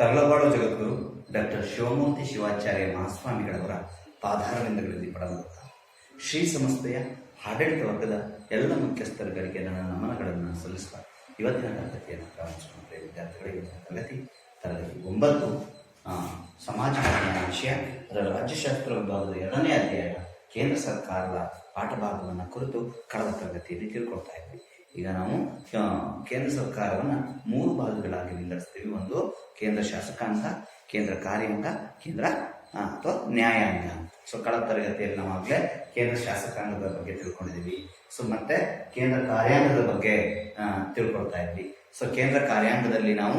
ತರಳಬಾಳು ಜಗದ್ಗುರು doctor Shivamurthy Shivacharya ಮಹಾಸ್ವಾಮಿಗಳವರ ಪಾದಾರವಿಂದಗಳಲ್ಲಿ ಪಡಲಾಗುತ್ತ ಶ್ರೀ ಸಂಸ್ಥೆಯ ಆಡಳಿತ ವರ್ಗದ ಎಲ್ಲ ಮುಖ್ಯಸ್ಥರುಗಳಿಗೆ ನನ್ನ ನಮನಗಳನ್ನು ಸಲ್ಲಿಸುತ್ತಾ ಇವತ್ತಿನ ತರಗತಿಯನ್ನು ಪ್ರಾರಂಭಿಸುವಂತೆ ವಿದ್ಯಾರ್ಥಿಗಳಿಗೆ ತರಗತಿ ತರಗತಿ ಒಂಬತ್ತು ಸಮಾಜ ವಿಷಯ. ಅದರ ರಾಜ್ಯಶಾಸ್ತ್ರ ವಿಭಾಗದ ಎರಡನೇ ಅಧ್ಯಾಯ ಕೇಂದ್ರ ಸರ್ಕಾರದ ಪಾಠಭಾಗವನ್ನು ಕುರಿತು ಕಳೆದ ತರಗತಿಯಲ್ಲಿ ತಿಳ್ಕೊಳ್ತಾ ಇದ್ವಿ. ಈಗ ನಾವು ಕೇಂದ್ರ ಸರ್ಕಾರವನ್ನು ಮೂರು ಭಾಗಗಳಾಗಿ ವಿಂಗಡಿಸ್ತೀವಿ. ಒಂದು, ಕೇಂದ್ರ ಶಾಸಕಾಂಗ ಕೇಂದ್ರ ಕಾರ್ಯಾಂಗ ಕೇಂದ್ರ ಅಥವಾ ನ್ಯಾಯಾಂಗ ಸೊ ಕಳೆದ ತರಗತಿಯಲ್ಲಿ ನಾವು ಆಗಲೇ ಕೇಂದ್ರ ಶಾಸಕಾಂಗದ ಬಗ್ಗೆ ತಿಳ್ಕೊಂಡಿದ್ದೀವಿ. ಸೊ ಮತ್ತೆ ಕೇಂದ್ರ ಕಾರ್ಯಾಂಗದ ಬಗ್ಗೆ ತಿಳ್ಕೊಳ್ತಾ ಇದ್ವಿ. ಸೊ ಕೇಂದ್ರ ಕಾರ್ಯಾಂಗದಲ್ಲಿ ನಾವು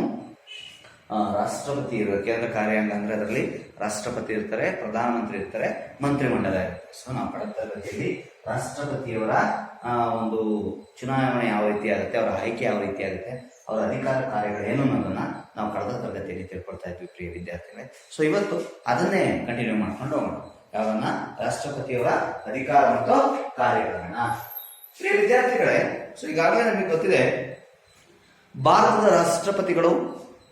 ರಾಷ್ಟ್ರಪತಿ ಇರುವ ಕೇಂದ್ರ ಕಾರ್ಯಾಂಗ ಅಂದ್ರೆ ಅದರಲ್ಲಿ ರಾಷ್ಟ್ರಪತಿ ಇರ್ತಾರೆ, ಪ್ರಧಾನಮಂತ್ರಿ ಇರ್ತಾರೆ, ಮಂತ್ರಿಮಂಡಲ ಇರುತ್ತೆ ಸೊ ನಾವು ಪಡೆದ ತರಗತಿಯಲ್ಲಿ ರಾಷ್ಟ್ರಪತಿಯವರ ಒಂದು ಚುನಾವಣೆ ಯಾವ ರೀತಿ ಆಗುತ್ತೆ, ಅವರ ಆಯ್ಕೆ ಯಾವ ರೀತಿ ಆಗುತ್ತೆ, ಅವರ ಅಧಿಕಾರ ಕಾರ್ಯಗಳು ಏನು ಅನ್ನೋದನ್ನ ನಾವು ಕಳೆದ ತರಗತಿಯಲ್ಲಿ ತಿಳ್ಕೊಳ್ತಾ ಇದ್ವಿ, ಪ್ರಿಯ ವಿದ್ಯಾರ್ಥಿಗಳೇ. ಸೊ ಇವತ್ತು ಅದನ್ನೇ ಕಂಟಿನ್ಯೂ ಮಾಡ್ಕೊಂಡು ಹೋಗೋಣ. ಯಾವನ್ನ? ರಾಷ್ಟ್ರಪತಿಯವರ ಅಧಿಕಾರ ಮತ್ತು ಕಾರ್ಯಗಳನ್ನ. ಪ್ರಿಯ ವಿದ್ಯಾರ್ಥಿಗಳೇ ಸೊ ಈಗಾಗಲೇ ನಮಗೆ ಗೊತ್ತಿದೆ, ಭಾರತದ ರಾಷ್ಟ್ರಪತಿಗಳು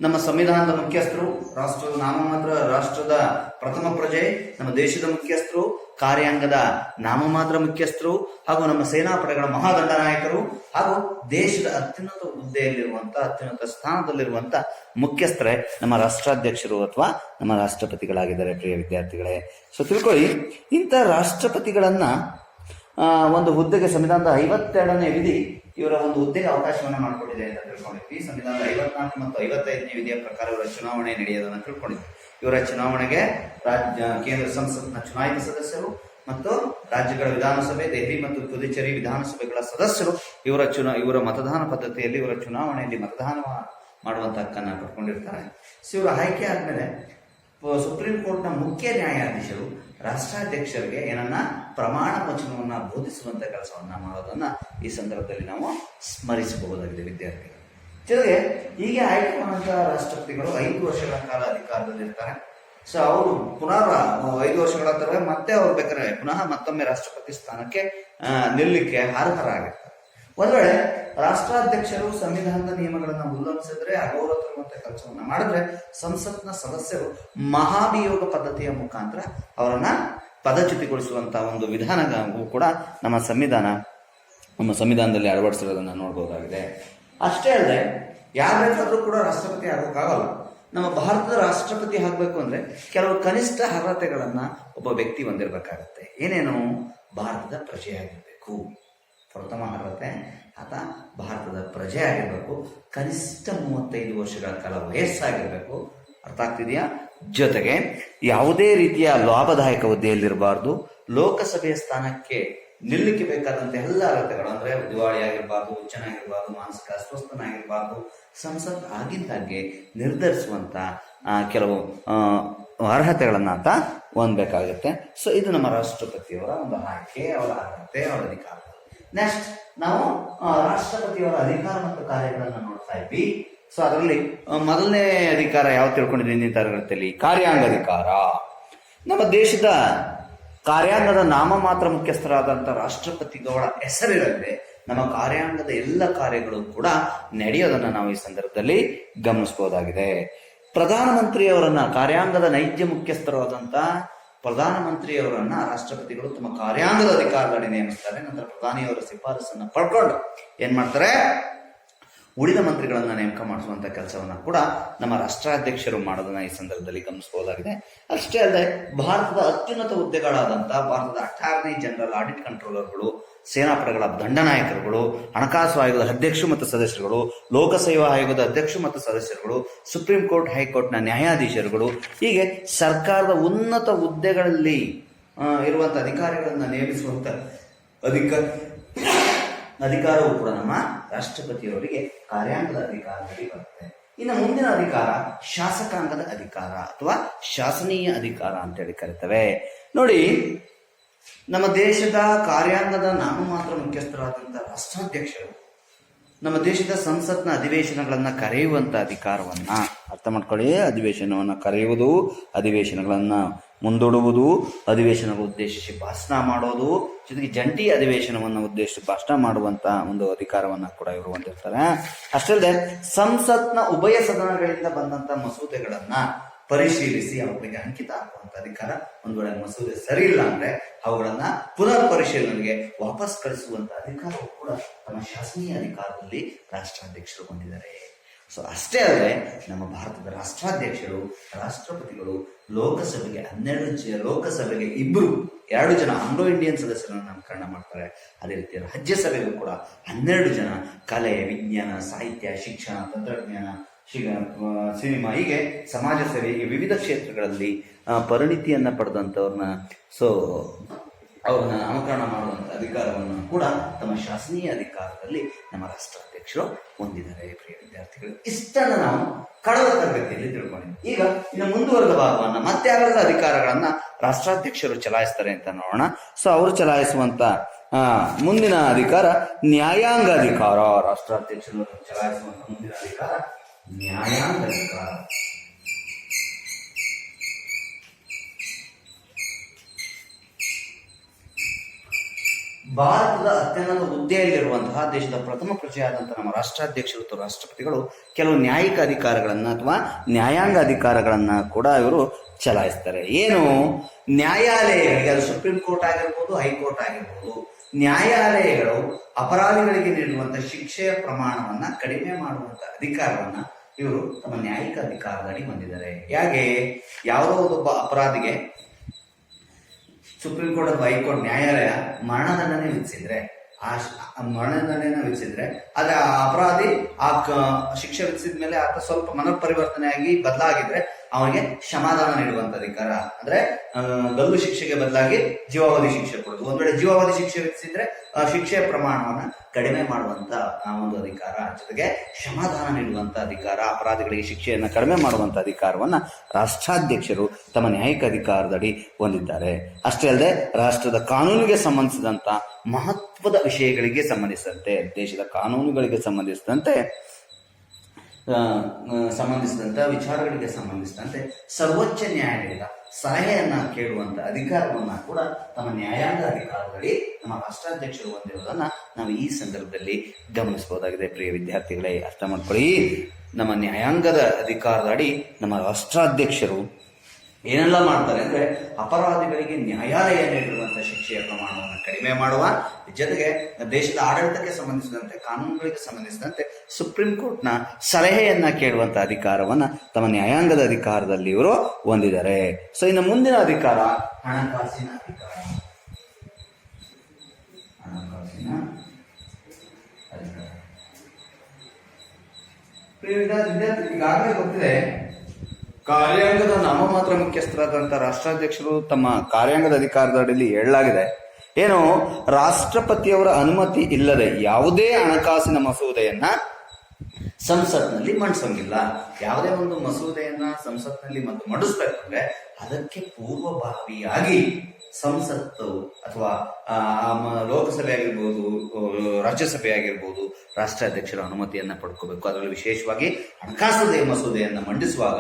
ನಮ್ಮ ಸಂವಿಧಾನದ ಮುಖ್ಯಸ್ಥರು, ರಾಷ್ಟ್ರದ ನಾಮಮಾತ್ರ ರಾಷ್ಟ್ರದ ಪ್ರಥಮ ಪ್ರಜೆ, ನಮ್ಮ ದೇಶದ ಮುಖ್ಯಸ್ಥರು, ಕಾರ್ಯಾಂಗದ ನಾಮಮಾತ್ರ ಮುಖ್ಯಸ್ಥರು, ಹಾಗೂ ನಮ್ಮ ಸೇನಾಪಡೆಗಳ ಮಹಾದಂಡನಾಯಕರು ಹಾಗೂ ದೇಶದ ಅತ್ಯುನ್ನತ ಹುದ್ದೆಯಲ್ಲಿರುವಂತ, ಅತ್ಯುನ್ನತ ಸ್ಥಾನದಲ್ಲಿರುವಂತ ಮುಖ್ಯಸ್ಥರೇ ನಮ್ಮ ರಾಷ್ಟ್ರಾಧ್ಯಕ್ಷರು ಅಥವಾ ನಮ್ಮ ರಾಷ್ಟ್ರಪತಿಗಳಾಗಿದ್ದಾರೆ, ಪ್ರಿಯ ವಿದ್ಯಾರ್ಥಿಗಳೇ. ಸೊ ತಿಳ್ಕೊಳ್ಳಿ, ಇಂಥ ರಾಷ್ಟ್ರಪತಿಗಳನ್ನ ಒಂದು ಹುದ್ದೆಗೆ ಸಂವಿಧಾನದ ಐವತ್ತೆರಡನೇ ವಿಧಿ ಇವರ ಒಂದು ಹುದ್ದೆಗೆ ಅವಕಾಶವನ್ನು ಮಾಡಿಕೊಟ್ಟಿದೆ ಅಂತ ತಿಳ್ಕೊಂಡಿದ್ವಿ. ಸಂವಿಧಾನದ ಐವತ್ನಾಲ್ಕು ಮತ್ತು ಐವತ್ತೈದನೇ ವಿಧಿಯ ಪ್ರಕಾರ ಇವರ ಚುನಾವಣೆ ನಡೆಯೋದನ್ನು ತಿಳ್ಕೊಂಡಿದ್ವಿ. ಇವರ ಚುನಾವಣೆಗೆ ರಾಜ್ಯ, ಕೇಂದ್ರ ಸಂಸತ್ನ ಚುನಾಯಿತ ಸದಸ್ಯರು ಮತ್ತು ರಾಜ್ಯಗಳ ವಿಧಾನಸಭೆ, ದೆಹಲಿ ಮತ್ತು ಪುದುಚೇರಿ ವಿಧಾನಸಭೆಗಳ ಸದಸ್ಯರು ಇವರ ಚುನಾ, ಇವರ ಮತದಾನ ಪದ್ಧತಿಯಲ್ಲಿ, ಇವರ ಚುನಾವಣೆಯಲ್ಲಿ ಮತದಾನ ಮಾಡುವಂತ ಹಕ್ಕನ್ನು ಪಡ್ಕೊಂಡಿರ್ತಾರೆ. ಸೊ ಇವರ ಆಯ್ಕೆ ಆದ್ಮೇಲೆ ಸುಪ್ರೀಂ ಕೋರ್ಟ್ನ ಮುಖ್ಯ ನ್ಯಾಯಾಧೀಶರು ರಾಷ್ಟ್ರಾಧ್ಯಕ್ಷರಿಗೆ ಏನನ್ನ ಪ್ರಮಾಣ ವಚನವನ್ನ ಬೋಧಿಸುವಂತ ಕೆಲಸವನ್ನ ಮಾಡೋದನ್ನ ಈ ಸಂದರ್ಭದಲ್ಲಿ ನಾವು ಸ್ಮರಿಸಬಹುದಾಗಿದೆ, ವಿದ್ಯಾರ್ಥಿಗಳು. ಜೊತೆಗೆ ಹೀಗೆ ಆಯ್ಕೆ ಮಾಡುವಂತಹ ರಾಷ್ಟ್ರಪತಿಗಳು ಐದು ವರ್ಷಗಳ ಕಾಲ ಅಧಿಕಾರದಲ್ಲಿರ್ತಾರೆ. ಸೊ ಅವರು ಪುನರ್, ಐದು ವರ್ಷಗಳ ಮತ್ತೆ ಅವ್ರು ಬೇಕಾದ್ರೆ ಪುನಃ ಮತ್ತೊಮ್ಮೆ ರಾಷ್ಟ್ರಪತಿ ಸ್ಥಾನಕ್ಕೆ ನಿಲ್ಲಕ್ಕೆ ಅರ್ಹರಾಗಿರ್ತಾರೆ. ಒಂದ್ ವೇಳೆ ರಾಷ್ಟ್ರಾಧ್ಯಕ್ಷರು ಸಂವಿಧಾನದ ನಿಯಮಗಳನ್ನ ಉಲ್ಲಂಘಿಸಿದ್ರೆ ಅಗೌರವ ತರುವಂತ ಕೆಲಸವನ್ನ ಮಾಡಿದ್ರೆ ಸಂಸತ್ನ ಸದಸ್ಯರು ಮಹಾಭಿಯೋಗ ಪದ್ಧತಿಯ ಮುಖಾಂತರ ಅವರನ್ನ ಪದಚ್ಯುತಿಗೊಳಿಸುವಂತ ಒಂದು ವಿಧಾನವೂ ಕೂಡ ನಮ್ಮ ಸಂವಿಧಾನ, ನಮ್ಮ ಸಂವಿಧಾನದಲ್ಲಿ ಅಳವಡಿಸಿರೋದನ್ನ ನೋಡಬಹುದಾಗಿದೆ ಅಷ್ಟೇ ಅಲ್ಲದೆ, ಯಾರು ಬೇಕಾದ್ರೂ ಕೂಡ ರಾಷ್ಟ್ರಪತಿ ಆಗೋಕ್ಕಾಗಲ್ಲ ನಮ್ಮ ಭಾರತದ ರಾಷ್ಟ್ರಪತಿ ಆಗಬೇಕು ಅಂದ್ರೆ ಕೆಲವು ಕನಿಷ್ಠ ಅರ್ಹತೆಗಳನ್ನ ಒಬ್ಬ ವ್ಯಕ್ತಿ ಹೊಂದಿರಬೇಕಾಗತ್ತೆ. ಏನೇನು? ಭಾರತದ ಪ್ರಜೆಯಾಗಿರ್ಬೇಕು. ಪ್ರಥಮ ಅರ್ಹತೆ. ಆತ ಭಾರತದ ಪ್ರಜೆ ಆಗಿರಬೇಕು. ಕನಿಷ್ಠ ಮೂವತ್ತೈದು ವರ್ಷಗಳ ಕಾಲ ವಯಸ್ಸಾಗಿರಬೇಕು. ಅರ್ಥ ಆಗ್ತಿದೆಯಾ? ಜೊತೆಗೆ ಯಾವುದೇ ರೀತಿಯ ಲಾಭದಾಯಕ ಹುದ್ದೆಯಲ್ಲಿರಬಾರ್ದು. ಲೋಕಸಭೆಯ ಸ್ಥಾನಕ್ಕೆ ನಿಲ್ಲಕ್ಕೆ ಬೇಕಾದಂತ ಎಲ್ಲ ಅರ್ಹತೆಗಳು, ಅಂದ್ರೆ ದಿವಾಳಿ ಆಗಿರಬಾರ್ದು ಹುಚ್ಚನಾಗಿರ್ಬಾರ್ದು ಮಾನಸಿಕ ಅಸ್ವಸ್ಥನಾಗಿರ್ಬಾರ್ದು ಸಂಸತ್ ಆಗಿದ್ದಾಗೆ ನಿರ್ಧರಿಸುವಂತ ಕೆಲವು ಅರ್ಹತೆಗಳನ್ನ ಆತ ಹೊಂದಬೇಕಾಗುತ್ತೆ. ಸೊ ಇದು ನಮ್ಮ ರಾಷ್ಟ್ರಪತಿಯವರ ಒಂದು ಆಯ್ಕೆ ಅವರ ಅರ್ಹತೆ, ಅವರ ಅಧಿಕಾರ ನೆಕ್ಸ್ಟ್ ನಾವು ರಾಷ್ಟ್ರಪತಿಯವರ ಅಧಿಕಾರ ಮತ್ತು ಕಾರ್ಯಗಳನ್ನ ನೋಡ್ತಾ ಇದ್ವಿ. ಸೊ ಅದರಲ್ಲಿ ಮೊದಲನೇ ಅಧಿಕಾರ ಯಾವ ತಿಳ್ಕೊಂಡಿದ್ದೀನಿ ಈ ತರಗತಿಯಲ್ಲಿ ಕಾರ್ಯಾಂಗ ಅಧಿಕಾರ. ನಮ್ಮ ದೇಶದ ಕಾರ್ಯಾಂಗದ ನಾಮ ಮಾತ್ರ ಮುಖ್ಯಸ್ಥರಾದಂಥ ರಾಷ್ಟ್ರಪತಿಗಳ ಹೆಸರಿರದೆ ನಮ್ಮ ಕಾರ್ಯಾಂಗದ ಎಲ್ಲ ಕಾರ್ಯಗಳು ಕೂಡ ನಡೆಯೋದನ್ನ ನಾವು ಈ ಸಂದರ್ಭದಲ್ಲಿ ಗಮನಿಸಬಹುದಾಗಿದೆ ಪ್ರಧಾನಮಂತ್ರಿಯವರನ್ನ ಕಾರ್ಯಾಂಗದ ನೈಜ ಮುಖ್ಯಸ್ಥರಾದಂತ ಪ್ರಧಾನಮಂತ್ರಿಯವರನ್ನ ರಾಷ್ಟ್ರಪತಿಗಳು ತಮ್ಮ ಕಾರ್ಯಾಂಗದ ಅಧಿಕಾರಿಗಳನ್ನ ನೇಮಿಸ್ತಾರೆ. ನಂತರ ಪ್ರಧಾನಿಯವರ ಶಿಫಾರಸನ್ನ ಪಡ್ಕೊಂಡು ಏನ್ ಮಾಡ್ತಾರೆ? ಉಳಿದ ಮಂತ್ರಿಗಳನ್ನ ನೇಮಕ ಮಾಡಿಸುವಂತ ಕೆಲಸವನ್ನ ಕೂಡ ನಮ್ಮ ರಾಷ್ಟ್ರಾಧ್ಯಕ್ಷರು ಮಾಡೋದನ್ನ ಈ ಸಂದರ್ಭದಲ್ಲಿ ಗಮನಿಸಬಹುದಾಗಿದೆ ಅಷ್ಟೇ ಅಲ್ಲದೆ ಭಾರತದ ಅತ್ಯುನ್ನತ ಹುದ್ದೆಗಳಾದಂತಹ ಭಾರತದ ಅಟಾರ್ನಿ ಜನರಲ್ ಆಡಿಟ್ ಕಂಟ್ರೋಲರ್ಗಳು ಸೇನಾಪಡೆಗಳ ದಂಡನಾಯಕರುಗಳು, ಹಣಕಾಸು ಆಯೋಗದ ಅಧ್ಯಕ್ಷರು ಮತ್ತು ಸದಸ್ಯರುಗಳು, ಲೋಕಸೇವಾ ಆಯೋಗದ ಅಧ್ಯಕ್ಷರು ಮತ್ತು ಸದಸ್ಯರುಗಳು, ಸುಪ್ರೀಂ ಕೋರ್ಟ್, ಹೈಕೋರ್ಟ್ನ ನ್ಯಾಯಾಧೀಶರುಗಳು, ಹೀಗೆ ಸರ್ಕಾರದ ಉನ್ನತ ಹುದ್ದೆಗಳಲ್ಲಿ ಇರುವಂಥ ಅಧಿಕಾರಿಗಳನ್ನ ನೇಮಿಸುವಂತ ಅಧಿಕ, ಅಧಿಕಾರವು ಕೂಡ ನಮ್ಮ ರಾಷ್ಟ್ರಪತಿಯವರಿಗೆ ಕಾರ್ಯಾಂಗದ ಅಧಿಕಾರದಲ್ಲಿ ಬರುತ್ತೆ. ಇನ್ನು ಮುಂದಿನ ಅಧಿಕಾರ ಶಾಸಕಾಂಗದ ಅಧಿಕಾರ ಅಥವಾ ಶಾಸನೀಯ ಅಧಿಕಾರ ಅಂತೇಳಿ ಕರೀತವೆ. ನೋಡಿ ನಮ್ಮ ದೇಶದ ಕಾರ್ಯಾಂಗದ ನಾಮಮಾತ್ರ ಮುಖ್ಯಸ್ಥರಾದಂಥ ರಾಷ್ಟ್ರಾಧ್ಯಕ್ಷರು, ನಮ್ಮ ದೇಶದ ಸಂಸತ್ನ ಅಧಿವೇಶನಗಳನ್ನ ಕರೆಯುವಂತ ಅಧಿಕಾರವನ್ನ ಅರ್ಥ ಮಾಡ್ಕೊಳ್ಳಿ. ಅಧಿವೇಶನವನ್ನ ಕರೆಯುವುದು, ಅಧಿವೇಶನಗಳನ್ನ ಮುಂದೂಡುವುದು ಅಧಿವೇಶನ ಉದ್ದೇಶಿಸಿ ಭಾಷಣ ಮಾಡೋದು, ಜೊತೆಗೆ ಜಂಟಿ ಅಧಿವೇಶನವನ್ನು ಉದ್ದೇಶಿಸಿ ಭಾಷಣ ಮಾಡುವಂತ ಒಂದು ಅಧಿಕಾರವನ್ನ ಕೂಡ ಇವರು ಹೊಂದಿರ್ತಾರೆ. ಅಷ್ಟೇ ಅಲ್ಲದೆ ಸಂಸತ್ನ ಉಭಯ ಸದನಗಳಿಂದ ಬಂದಂತ ಮಸೂದೆಗಳನ್ನ ಪರಿಶೀಲಿಸಿ ಅವುಗಳಿಗೆ ಅಂಕಿತ ಹಾಕುವಂತ ಅಧಿಕಾರ ಒಂದು ವೇಳೆ ಮಸೂದೆ ಸರಿ ಇಲ್ಲ ಅಂದ್ರೆ ಅವುಗಳನ್ನ ಪುನರ್ ಪರಿಶೀಲನೆಗೆ ವಾಪಸ್ ಕಳಿಸುವಂತ ಅಧಿಕಾರವು ಕೂಡ ತಮ್ಮ ಶಾಸನೀಯ ಅಧಿಕಾರದಲ್ಲಿ ರಾಷ್ಟ್ರಾಧ್ಯಕ್ಷರು ಹೊಂದಿದ್ದಾರೆ ಸೊ ಅಷ್ಟೇ ಅಲ್ಲದೆ ನಮ್ಮ ಭಾರತದ ರಾಷ್ಟ್ರಾಧ್ಯಕ್ಷರು, ರಾಷ್ಟ್ರಪತಿಗಳು, ಲೋಕಸಭೆಗೆ ಹನ್ನೆರಡು ಜ, ಲೋಕಸಭೆಗೆ ಇಬ್ಬರು ಎರಡು ಜನ ಆಂಗ್ಲೋ ಇಂಡಿಯನ್ ಸದಸ್ಯರನ್ನು ನಾಮಕರಣ ಮಾಡ್ತಾರೆ. ಅದೇ ರೀತಿ ರಾಜ್ಯಸಭೆಗೂ ಕೂಡ ಹನ್ನೆರಡು ಜನ ಕಲೆ, ವಿಜ್ಞಾನ, ಸಾಹಿತ್ಯ, ಶಿಕ್ಷಣ, ತಂತ್ರಜ್ಞಾನ ಸಿನಿಮಾ. ಹೀಗೆ ಸಮಾಜ ಸೇವೆ, ಹೀಗೆ ವಿವಿಧ ಕ್ಷೇತ್ರಗಳಲ್ಲಿ ಪರಿಣಿತಿಯನ್ನು ಪಡೆದಂಥವ್ರನ್ನ ಸೊ ಅವ್ರನ್ನ ನಾಮಕರಣ ಮಾಡುವಂತ ಅಧಿಕಾರವನ್ನು ಕೂಡ ತಮ್ಮ ಶಾಸನೀಯ ಅಧಿಕಾರದಲ್ಲಿ ನಮ್ಮ ರಾಷ್ಟ್ರಾಧ್ಯಕ್ಷರು ಹೊಂದಿದ್ದಾರೆ, ಪ್ರಿಯ ವಿದ್ಯಾರ್ಥಿಗಳು. ಇಷ್ಟನ್ನು ನಾವು ಕಳೆದ ತರಗತಿಯಲ್ಲಿ ತಿಳ್ಕೊಂಡಿದ್ದೀವಿ ಈಗ ಇನ್ನು ಮುಂದುವರೆದ ಭಾಗವನ್ನ ಮತ್ತೆ ಯಾವೆಲ್ಲ ಅಧಿಕಾರಗಳನ್ನ ರಾಷ್ಟ್ರಾಧ್ಯಕ್ಷರು ಚಲಾಯಿಸ್ತಾರೆ ಅಂತ ನೋಡೋಣ. ಸೊ ಅವರು ಚಲಾಯಿಸುವಂತ ಮುಂದಿನ ಅಧಿಕಾರ ನ್ಯಾಯಾಂಗ ಅಧಿಕಾರ. ರಾಷ್ಟ್ರಾಧ್ಯಕ್ಷರು ಚಲಾಯಿಸುವಂತ ಮುಂದಿನ ಅಧಿಕಾರ ನ್ಯಾಯಾಂಗ. ಭಾರತದ ಅತ್ಯಂತ ಹುದ್ದೆಯಲ್ಲಿರುವಂತಹ ದೇಶದ ಪ್ರಥಮ ಪ್ರಜೆಯಾದಂತಹ ನಮ್ಮ ರಾಷ್ಟ್ರಾಧ್ಯಕ್ಷರು ಮತ್ತು ರಾಷ್ಟ್ರಪತಿಗಳು ಕೆಲವು ನ್ಯಾಯಿಕ ಅಧಿಕಾರಗಳನ್ನ ಅಥವಾ ನ್ಯಾಯಾಂಗ ಅಧಿಕಾರಗಳನ್ನ ಕೂಡ ಇವರು ಚಲಾಯಿಸ್ತಾರೆ. ಏನು? ನ್ಯಾಯಾಲಯಗಳಿಗೆ, ಅದು ಸುಪ್ರೀಂ ಕೋರ್ಟ್ ಆಗಿರ್ಬೋದು, ಹೈಕೋರ್ಟ್ ಆಗಿರ್ಬೋದು, ನ್ಯಾಯಾಲಯಗಳು ಅಪರಾಧಿಗಳಿಗೆ ನೀಡುವಂತಹ ಶಿಕ್ಷೆಯ ಪ್ರಮಾಣವನ್ನ ಕಡಿಮೆ ಮಾಡುವಂತಹ ಅಧಿಕಾರವನ್ನ ಇವರು ತಮ್ಮ ನ್ಯಾಯಿಕ ಅಧಿಕಾರದಡಿ ಬಂದಿದ್ದಾರೆ. ಯಾಕೆ ಯಾವುದೋ ಒಬ್ಬ ಅಪರಾಧಿಗೆ ಸುಪ್ರೀಂ ಕೋರ್ಟ್ ಅಥವಾ ಹೈಕೋರ್ಟ್ ನ್ಯಾಯಾಲಯ ಮರಣದಂಡನೆ ವಿಧಿಸಿದ್ರೆ, ಆ ಶ್- ಆ ಮರಣದಂಡನೆ ವಿಧಿಸಿದ್ರೆ ಆದ್ರೆ ಆ ಅಪರಾಧಿ ಆ ಶಿಕ್ಷೆ ವಿಧಿಸಿದ ಮೇಲೆ ಆತ ಸ್ವಲ್ಪ ಮನಃಪರಿವರ್ತನೆ ಆಗಿ ಬದಲಾಗಿದ್ರೆ ಅವನಿಗೆ ಕ್ಷಮಾದಾನ ನೀಡುವಂತ ಅಧಿಕಾರ ಅಂದ್ರೆ ಗಲ್ಲು ಶಿಕ್ಷೆಗೆ ಬದಲಾಗಿ ಜೀವಾವಧಿ ಶಿಕ್ಷೆ ಕೊಡುದು. ಒಂದ್ ವೇಳೆ ಜೀವಾವಧಿ ಶಿಕ್ಷೆ ವಿಧಿಸಿದ್ರೆ ಶಿಕ್ಷೆಯ ಪ್ರಮಾಣವನ್ನ ಕಡಿಮೆ ಮಾಡುವಂತ ಒಂದು ಅಧಿಕಾರ. ಜೊತೆಗೆ ಕ್ಷಮಾದಾನ ನೀಡುವಂತ ಅಧಿಕಾರ, ಅಪರಾಧಿಗಳಿಗೆ ಶಿಕ್ಷೆಯನ್ನ ಕಡಿಮೆ ಮಾಡುವಂತ ಅಧಿಕಾರವನ್ನ ರಾಷ್ಟ್ರಾಧ್ಯಕ್ಷರು ತಮ್ಮ ನ್ಯಾಯಿಕ ಅಧಿಕಾರದಡಿ ಹೊಂದಿದ್ದಾರೆ. ಅಷ್ಟೇ ಅಲ್ಲದೆ, ರಾಷ್ಟ್ರದ ಕಾನೂನಿಗೆ ಸಂಬಂಧಿಸಿದಂತ ಮಹತ್ವದ ವಿಷಯಗಳಿಗೆ ಸಂಬಂಧಿಸಿದಂತೆ, ದೇಶದ ಕಾನೂನುಗಳಿಗೆ ಸಂಬಂಧಿಸಿದಂತೆ ಸಂಬಂಧಿಸಿದಂತ, ವಿಚಾರಗಳಿಗೆ ಸಂಬಂಧಿಸಿದಂತೆ ಸರ್ವೋಚ್ಚ ನ್ಯಾಯಾಲಯದ ಸಲಹೆಯನ್ನ ಕೇಳುವಂತ ಅಧಿಕಾರವನ್ನ ಕೂಡ ತಮ್ಮ ನ್ಯಾಯಾಂಗ ಅಧಿಕಾರದಲ್ಲಿ ನಮ್ಮ ರಾಷ್ಟ್ರಾಧ್ಯಕ್ಷರು ಹೊಂದಿರುವುದನ್ನ ನಾವು ಈ ಸಂದರ್ಭದಲ್ಲಿ ಗಮನಿಸಬಹುದಾಗಿದೆ. ಪ್ರಿಯ ವಿದ್ಯಾರ್ಥಿಗಳೇ, ಅರ್ಥ ಮಾಡ್ಕೊಳ್ಳಿ. ನಮ್ಮ ನ್ಯಾಯಾಂಗದ ಅಧಿಕಾರದ ಅಡಿ ನಮ್ಮ ರಾಷ್ಟ್ರಾಧ್ಯಕ್ಷರು ಏನೆಲ್ಲ ಮಾಡ್ತಾರೆ ಅಂದ್ರೆ ಅಪರಾಧಿಗಳಿಗೆ ನ್ಯಾಯಾಲಯ ನೀಡಿರುವಂಥ ಶಿಕ್ಷೆಯ ಪ್ರಮಾಣವನ್ನು ಕಡಿಮೆ ಮಾಡುವ, ಜೊತೆಗೆ ದೇಶದ ಆಡಳಿತಕ್ಕೆ ಸಂಬಂಧಿಸಿದಂತೆ, ಕಾನೂನುಗಳಿಗೆ ಸಂಬಂಧಿಸಿದಂತೆ ಸುಪ್ರೀಂ ಕೋರ್ಟ್ನ ಸಲಹೆಯನ್ನ ಕೇಳುವಂತ ಅಧಿಕಾರವನ್ನ ತಮ್ಮ ನ್ಯಾಯಾಂಗದ ಅಧಿಕಾರದಲ್ಲಿ ಇವರು ಹೊಂದಿದ್ದಾರೆ. ಸೊ ಇನ್ನು ಮುಂದಿನ ಅಧಿಕಾರ ಹಣಕಾಸಿನ ಅಧಿಕಾರ. ಹಣಕಾಸಿನ ಅಧಿಕಾರ. ಈಗಾಗಲೇ ಗೊತ್ತಿದೆ ಕಾರ್ಯಾಂಗದ ನಾಮಮಾತ್ರ ಮುಖ್ಯಸ್ಥರಾದಂತಹ ರಾಷ್ಟ್ರಾಧ್ಯಕ್ಷರು ತಮ್ಮ ಕಾರ್ಯಾಂಗದ ಅಧಿಕಾರದ ಅಡಿಯಲ್ಲಿ ಹೇಳಲಾಗಿದೆ ಏನು ರಾಷ್ಟ್ರಪತಿಯವರ ಅನುಮತಿ ಇಲ್ಲದೆ ಯಾವುದೇ ಹಣಕಾಸಿನ ಮಸೂದೆಯನ್ನ ಸಂಸತ್ನಲ್ಲಿ ಮಂಡಿಸಂಗಿಲ್ಲ. ಯಾವುದೇ ಒಂದು ಮಸೂದೆಯನ್ನ ಸಂಸತ್ನಲ್ಲಿ ಮತ್ತು ಮಂಡಿಸ್ಬೇಕಂದ್ರೆ ಅದಕ್ಕೆ ಪೂರ್ವಭಾವಿಯಾಗಿ ಸಂಸತ್ತು ಅಥವಾ ಆ, ಲೋಕಸಭೆ ಆಗಿರ್ಬೋದು ರಾಜ್ಯಸಭೆ ಆಗಿರ್ಬೋದು ರಾಷ್ಟ್ರಾಧ್ಯಕ್ಷರ ಅನುಮತಿಯನ್ನ ಪಡ್ಕೋಬೇಕು. ಅದರಲ್ಲಿ ವಿಶೇಷವಾಗಿ ಹಣಕಾಸು ಮಸೂದೆಯನ್ನ ಮಂಡಿಸುವಾಗ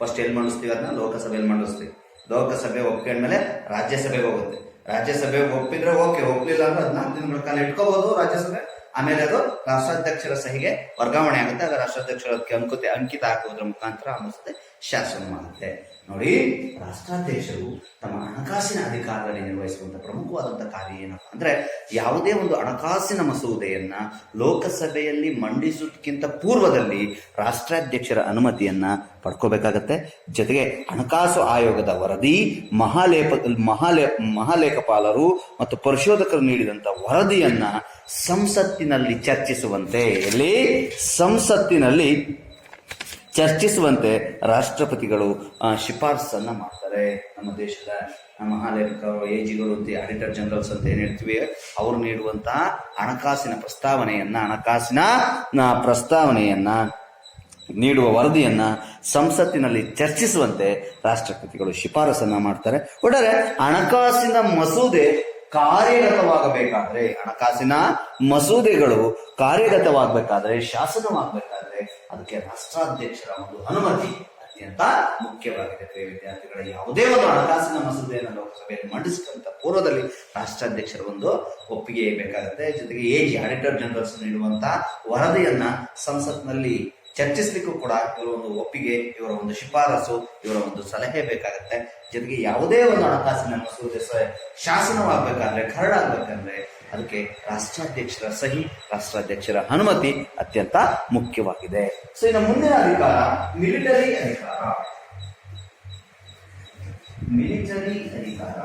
ಫಸ್ಟ್ ಎಲ್ಲಿ ಮಂಡಿಸ್ತೀವಿ ಅದನ್ನ? ಲೋಕಸಭೆಯಲ್ಲಿ ಮಂಡಿಸ್ತೀವಿ. ಲೋಕಸಭೆ ಒಪ್ಕೊಂಡ್ಮೇಲೆ ರಾಜ್ಯಸಭೆಗೆ ಹೋಗುತ್ತೆ. ರಾಜ್ಯಸಭೆ ಒಪ್ಪಿದ್ರೆ ಓಕೆ ಒಪ್ಪಲಿಲ್ಲ ಅಂದ್ರೆ ಹದಿನಾಲ್ಕು ದಿನಗಳ ಕಾಲ ಇಟ್ಕೋಬಹುದು ರಾಜ್ಯಸಭೆ. ಆಮೇಲೆ ಅದು ರಾಷ್ಟ್ರಾಧ್ಯಕ್ಷರ ಸಹಿಗೆ ವರ್ಗಾವಣೆ ಆಗುತ್ತೆ. ಆಗ ರಾಷ್ಟ್ರಾಧ್ಯಕ್ಷರ ಅದಕ್ಕೆ ಅಂಕಿತ ಅಂಕಿತ ಹಾಕುವುದರ ಮುಖಾಂತರ ಆ ಮಸೂದೆ ಶಾಸನವಾಗುತ್ತೆ ನೋಡಿ, ರಾಷ್ಟ್ರಾಧ್ಯಕ್ಷರು ತಮ್ಮ ಹಣಕಾಸಿನ ಅಧಿಕಾರದಲ್ಲಿ ನಿರ್ವಹಿಸುವಂತ ಪ್ರಮುಖವಾದಂತಹ ಕಾರ್ಯ ಏನಪ್ಪ ಅಂದ್ರೆ, ಯಾವುದೇ ಒಂದು ಹಣಕಾಸಿನ ಮಸೂದೆಯನ್ನ ಲೋಕಸಭೆಯಲ್ಲಿ ಮಂಡಿಸೋದಕ್ಕಿಂತ ಪೂರ್ವದಲ್ಲಿ ರಾಷ್ಟ್ರಾಧ್ಯಕ್ಷರ ಅನುಮತಿಯನ್ನ ಪಡ್ಕೋಬೇಕಾಗತ್ತೆ. ಜೊತೆಗೆ ಹಣಕಾಸು ಆಯೋಗದ ವರದಿ, ಮಹಾಲೇಪ, ಮಹಾಲೇ, ಮಹಾಲೇಖಪಾಲರು ಮತ್ತು ಪರಿಶೋಧಕರು ನೀಡಿದಂಥ ವರದಿಯನ್ನ ಸಂಸತ್ತಿನಲ್ಲಿ ಚರ್ಚಿಸುವಂತೆ ಇಲ್ಲಿ ಸಂಸತ್ತಿನಲ್ಲಿ ಚರ್ಚಿಸುವಂತೆ ರಾಷ್ಟ್ರಪತಿಗಳು ಶಿಫಾರಸನ್ನ ಮಾಡ್ತಾರೆ. ನಮ್ಮ ದೇಶದ ಮಹಾಲೇಖಕರು ಜಿಗಳು ಅಂತ ಆಡಿಟರ್ ಜನರಲ್ಸ್ ಅಂತ ಏನ್ ಹೇಳ್ತೀವಿ, ಅವರು ನೀಡುವಂತಹ ಹಣಕಾಸಿನ ಪ್ರಸ್ತಾವನೆಯನ್ನ ಹಣಕಾಸಿನ ಪ್ರಸ್ತಾವನೆಯನ್ನ, ನೀಡುವ ವರದಿಯನ್ನ ಸಂಸತ್ತಿನಲ್ಲಿ ಚರ್ಚಿಸುವಂತೆ ರಾಷ್ಟ್ರಪತಿಗಳು ಶಿಫಾರಸನ್ನ ಮಾಡ್ತಾರೆ. ಒಟ್ಟಾರೆ, ಹಣಕಾಸಿನ ಮಸೂದೆ ಕಾರ್ಯಗತವಾಗಬೇಕಾದ್ರೆ, ಹಣಕಾಸಿನ ಮಸೂದೆಗಳು ಕಾರ್ಯಗತವಾಗಬೇಕಾದ್ರೆ, ಶಾಸನವಾಗಬೇಕಾದ್ರೆ ಅದಕ್ಕೆ ರಾಷ್ಟ್ರಾಧ್ಯಕ್ಷರ ಒಂದು ಅನುಮತಿ. ಅತ್ಯಂತ ಮುಖ್ಯವಾಗಿದೆ. ಪ್ರಿಯ ವಿದ್ಯಾರ್ಥಿಗಳ, ಯಾವುದೇ ಒಂದು ಹಣಕಾಸಿನ ಮಸೂದೆಯನ್ನು ಲೋಕಸಭೆಯಲ್ಲಿ ಮಂಡಿಸಿದಂತ ಪೂರ್ವದಲ್ಲಿ ರಾಷ್ಟ್ರಾಧ್ಯಕ್ಷರ ಒಂದು ಒಪ್ಪಿಗೆ ಬೇಕಾಗುತ್ತೆ. ಜೊತೆಗೆ ಎಜಿ ಆಡಿಟರ್ ಜನರಲ್ಸ್ ನೀಡುವಂತಹ ವರದಿಯನ್ನ ಸಂಸತ್ನಲ್ಲಿ ಚರ್ಚಿಸಲಿಕ್ಕೂ ಕೂಡ ಇವರ ಒಂದು ಒಪ್ಪಿಗೆ, ಇವರ ಒಂದು ಶಿಫಾರಸು, ಇವರ ಒಂದು ಸಲಹೆ ಬೇಕಾಗುತ್ತೆ. ಜೊತೆಗೆ ಯಾವುದೇ ಒಂದು ಹಣಕಾಸಿನ ಮಸೂದೆ ಶಾಸನವಾಗಬೇಕಾದ್ರೆ, ಕರಡಾಗಬೇಕಂದ್ರೆ ಅದಕ್ಕೆ ರಾಷ್ಟ್ರಾಧ್ಯಕ್ಷರ ಸಹಿ, ರಾಷ್ಟ್ರಾಧ್ಯಕ್ಷರ ಅನುಮತಿ ಅತ್ಯಂತ ಮುಖ್ಯವಾಗಿದೆ. ಸೊ ಇನ್ನು ಮುಂದಿನ ಅಧಿಕಾರ ಮಿಲಿಟರಿ ಅಧಿಕಾರ. ಮಿಲಿಟರಿ ಅಧಿಕಾರ.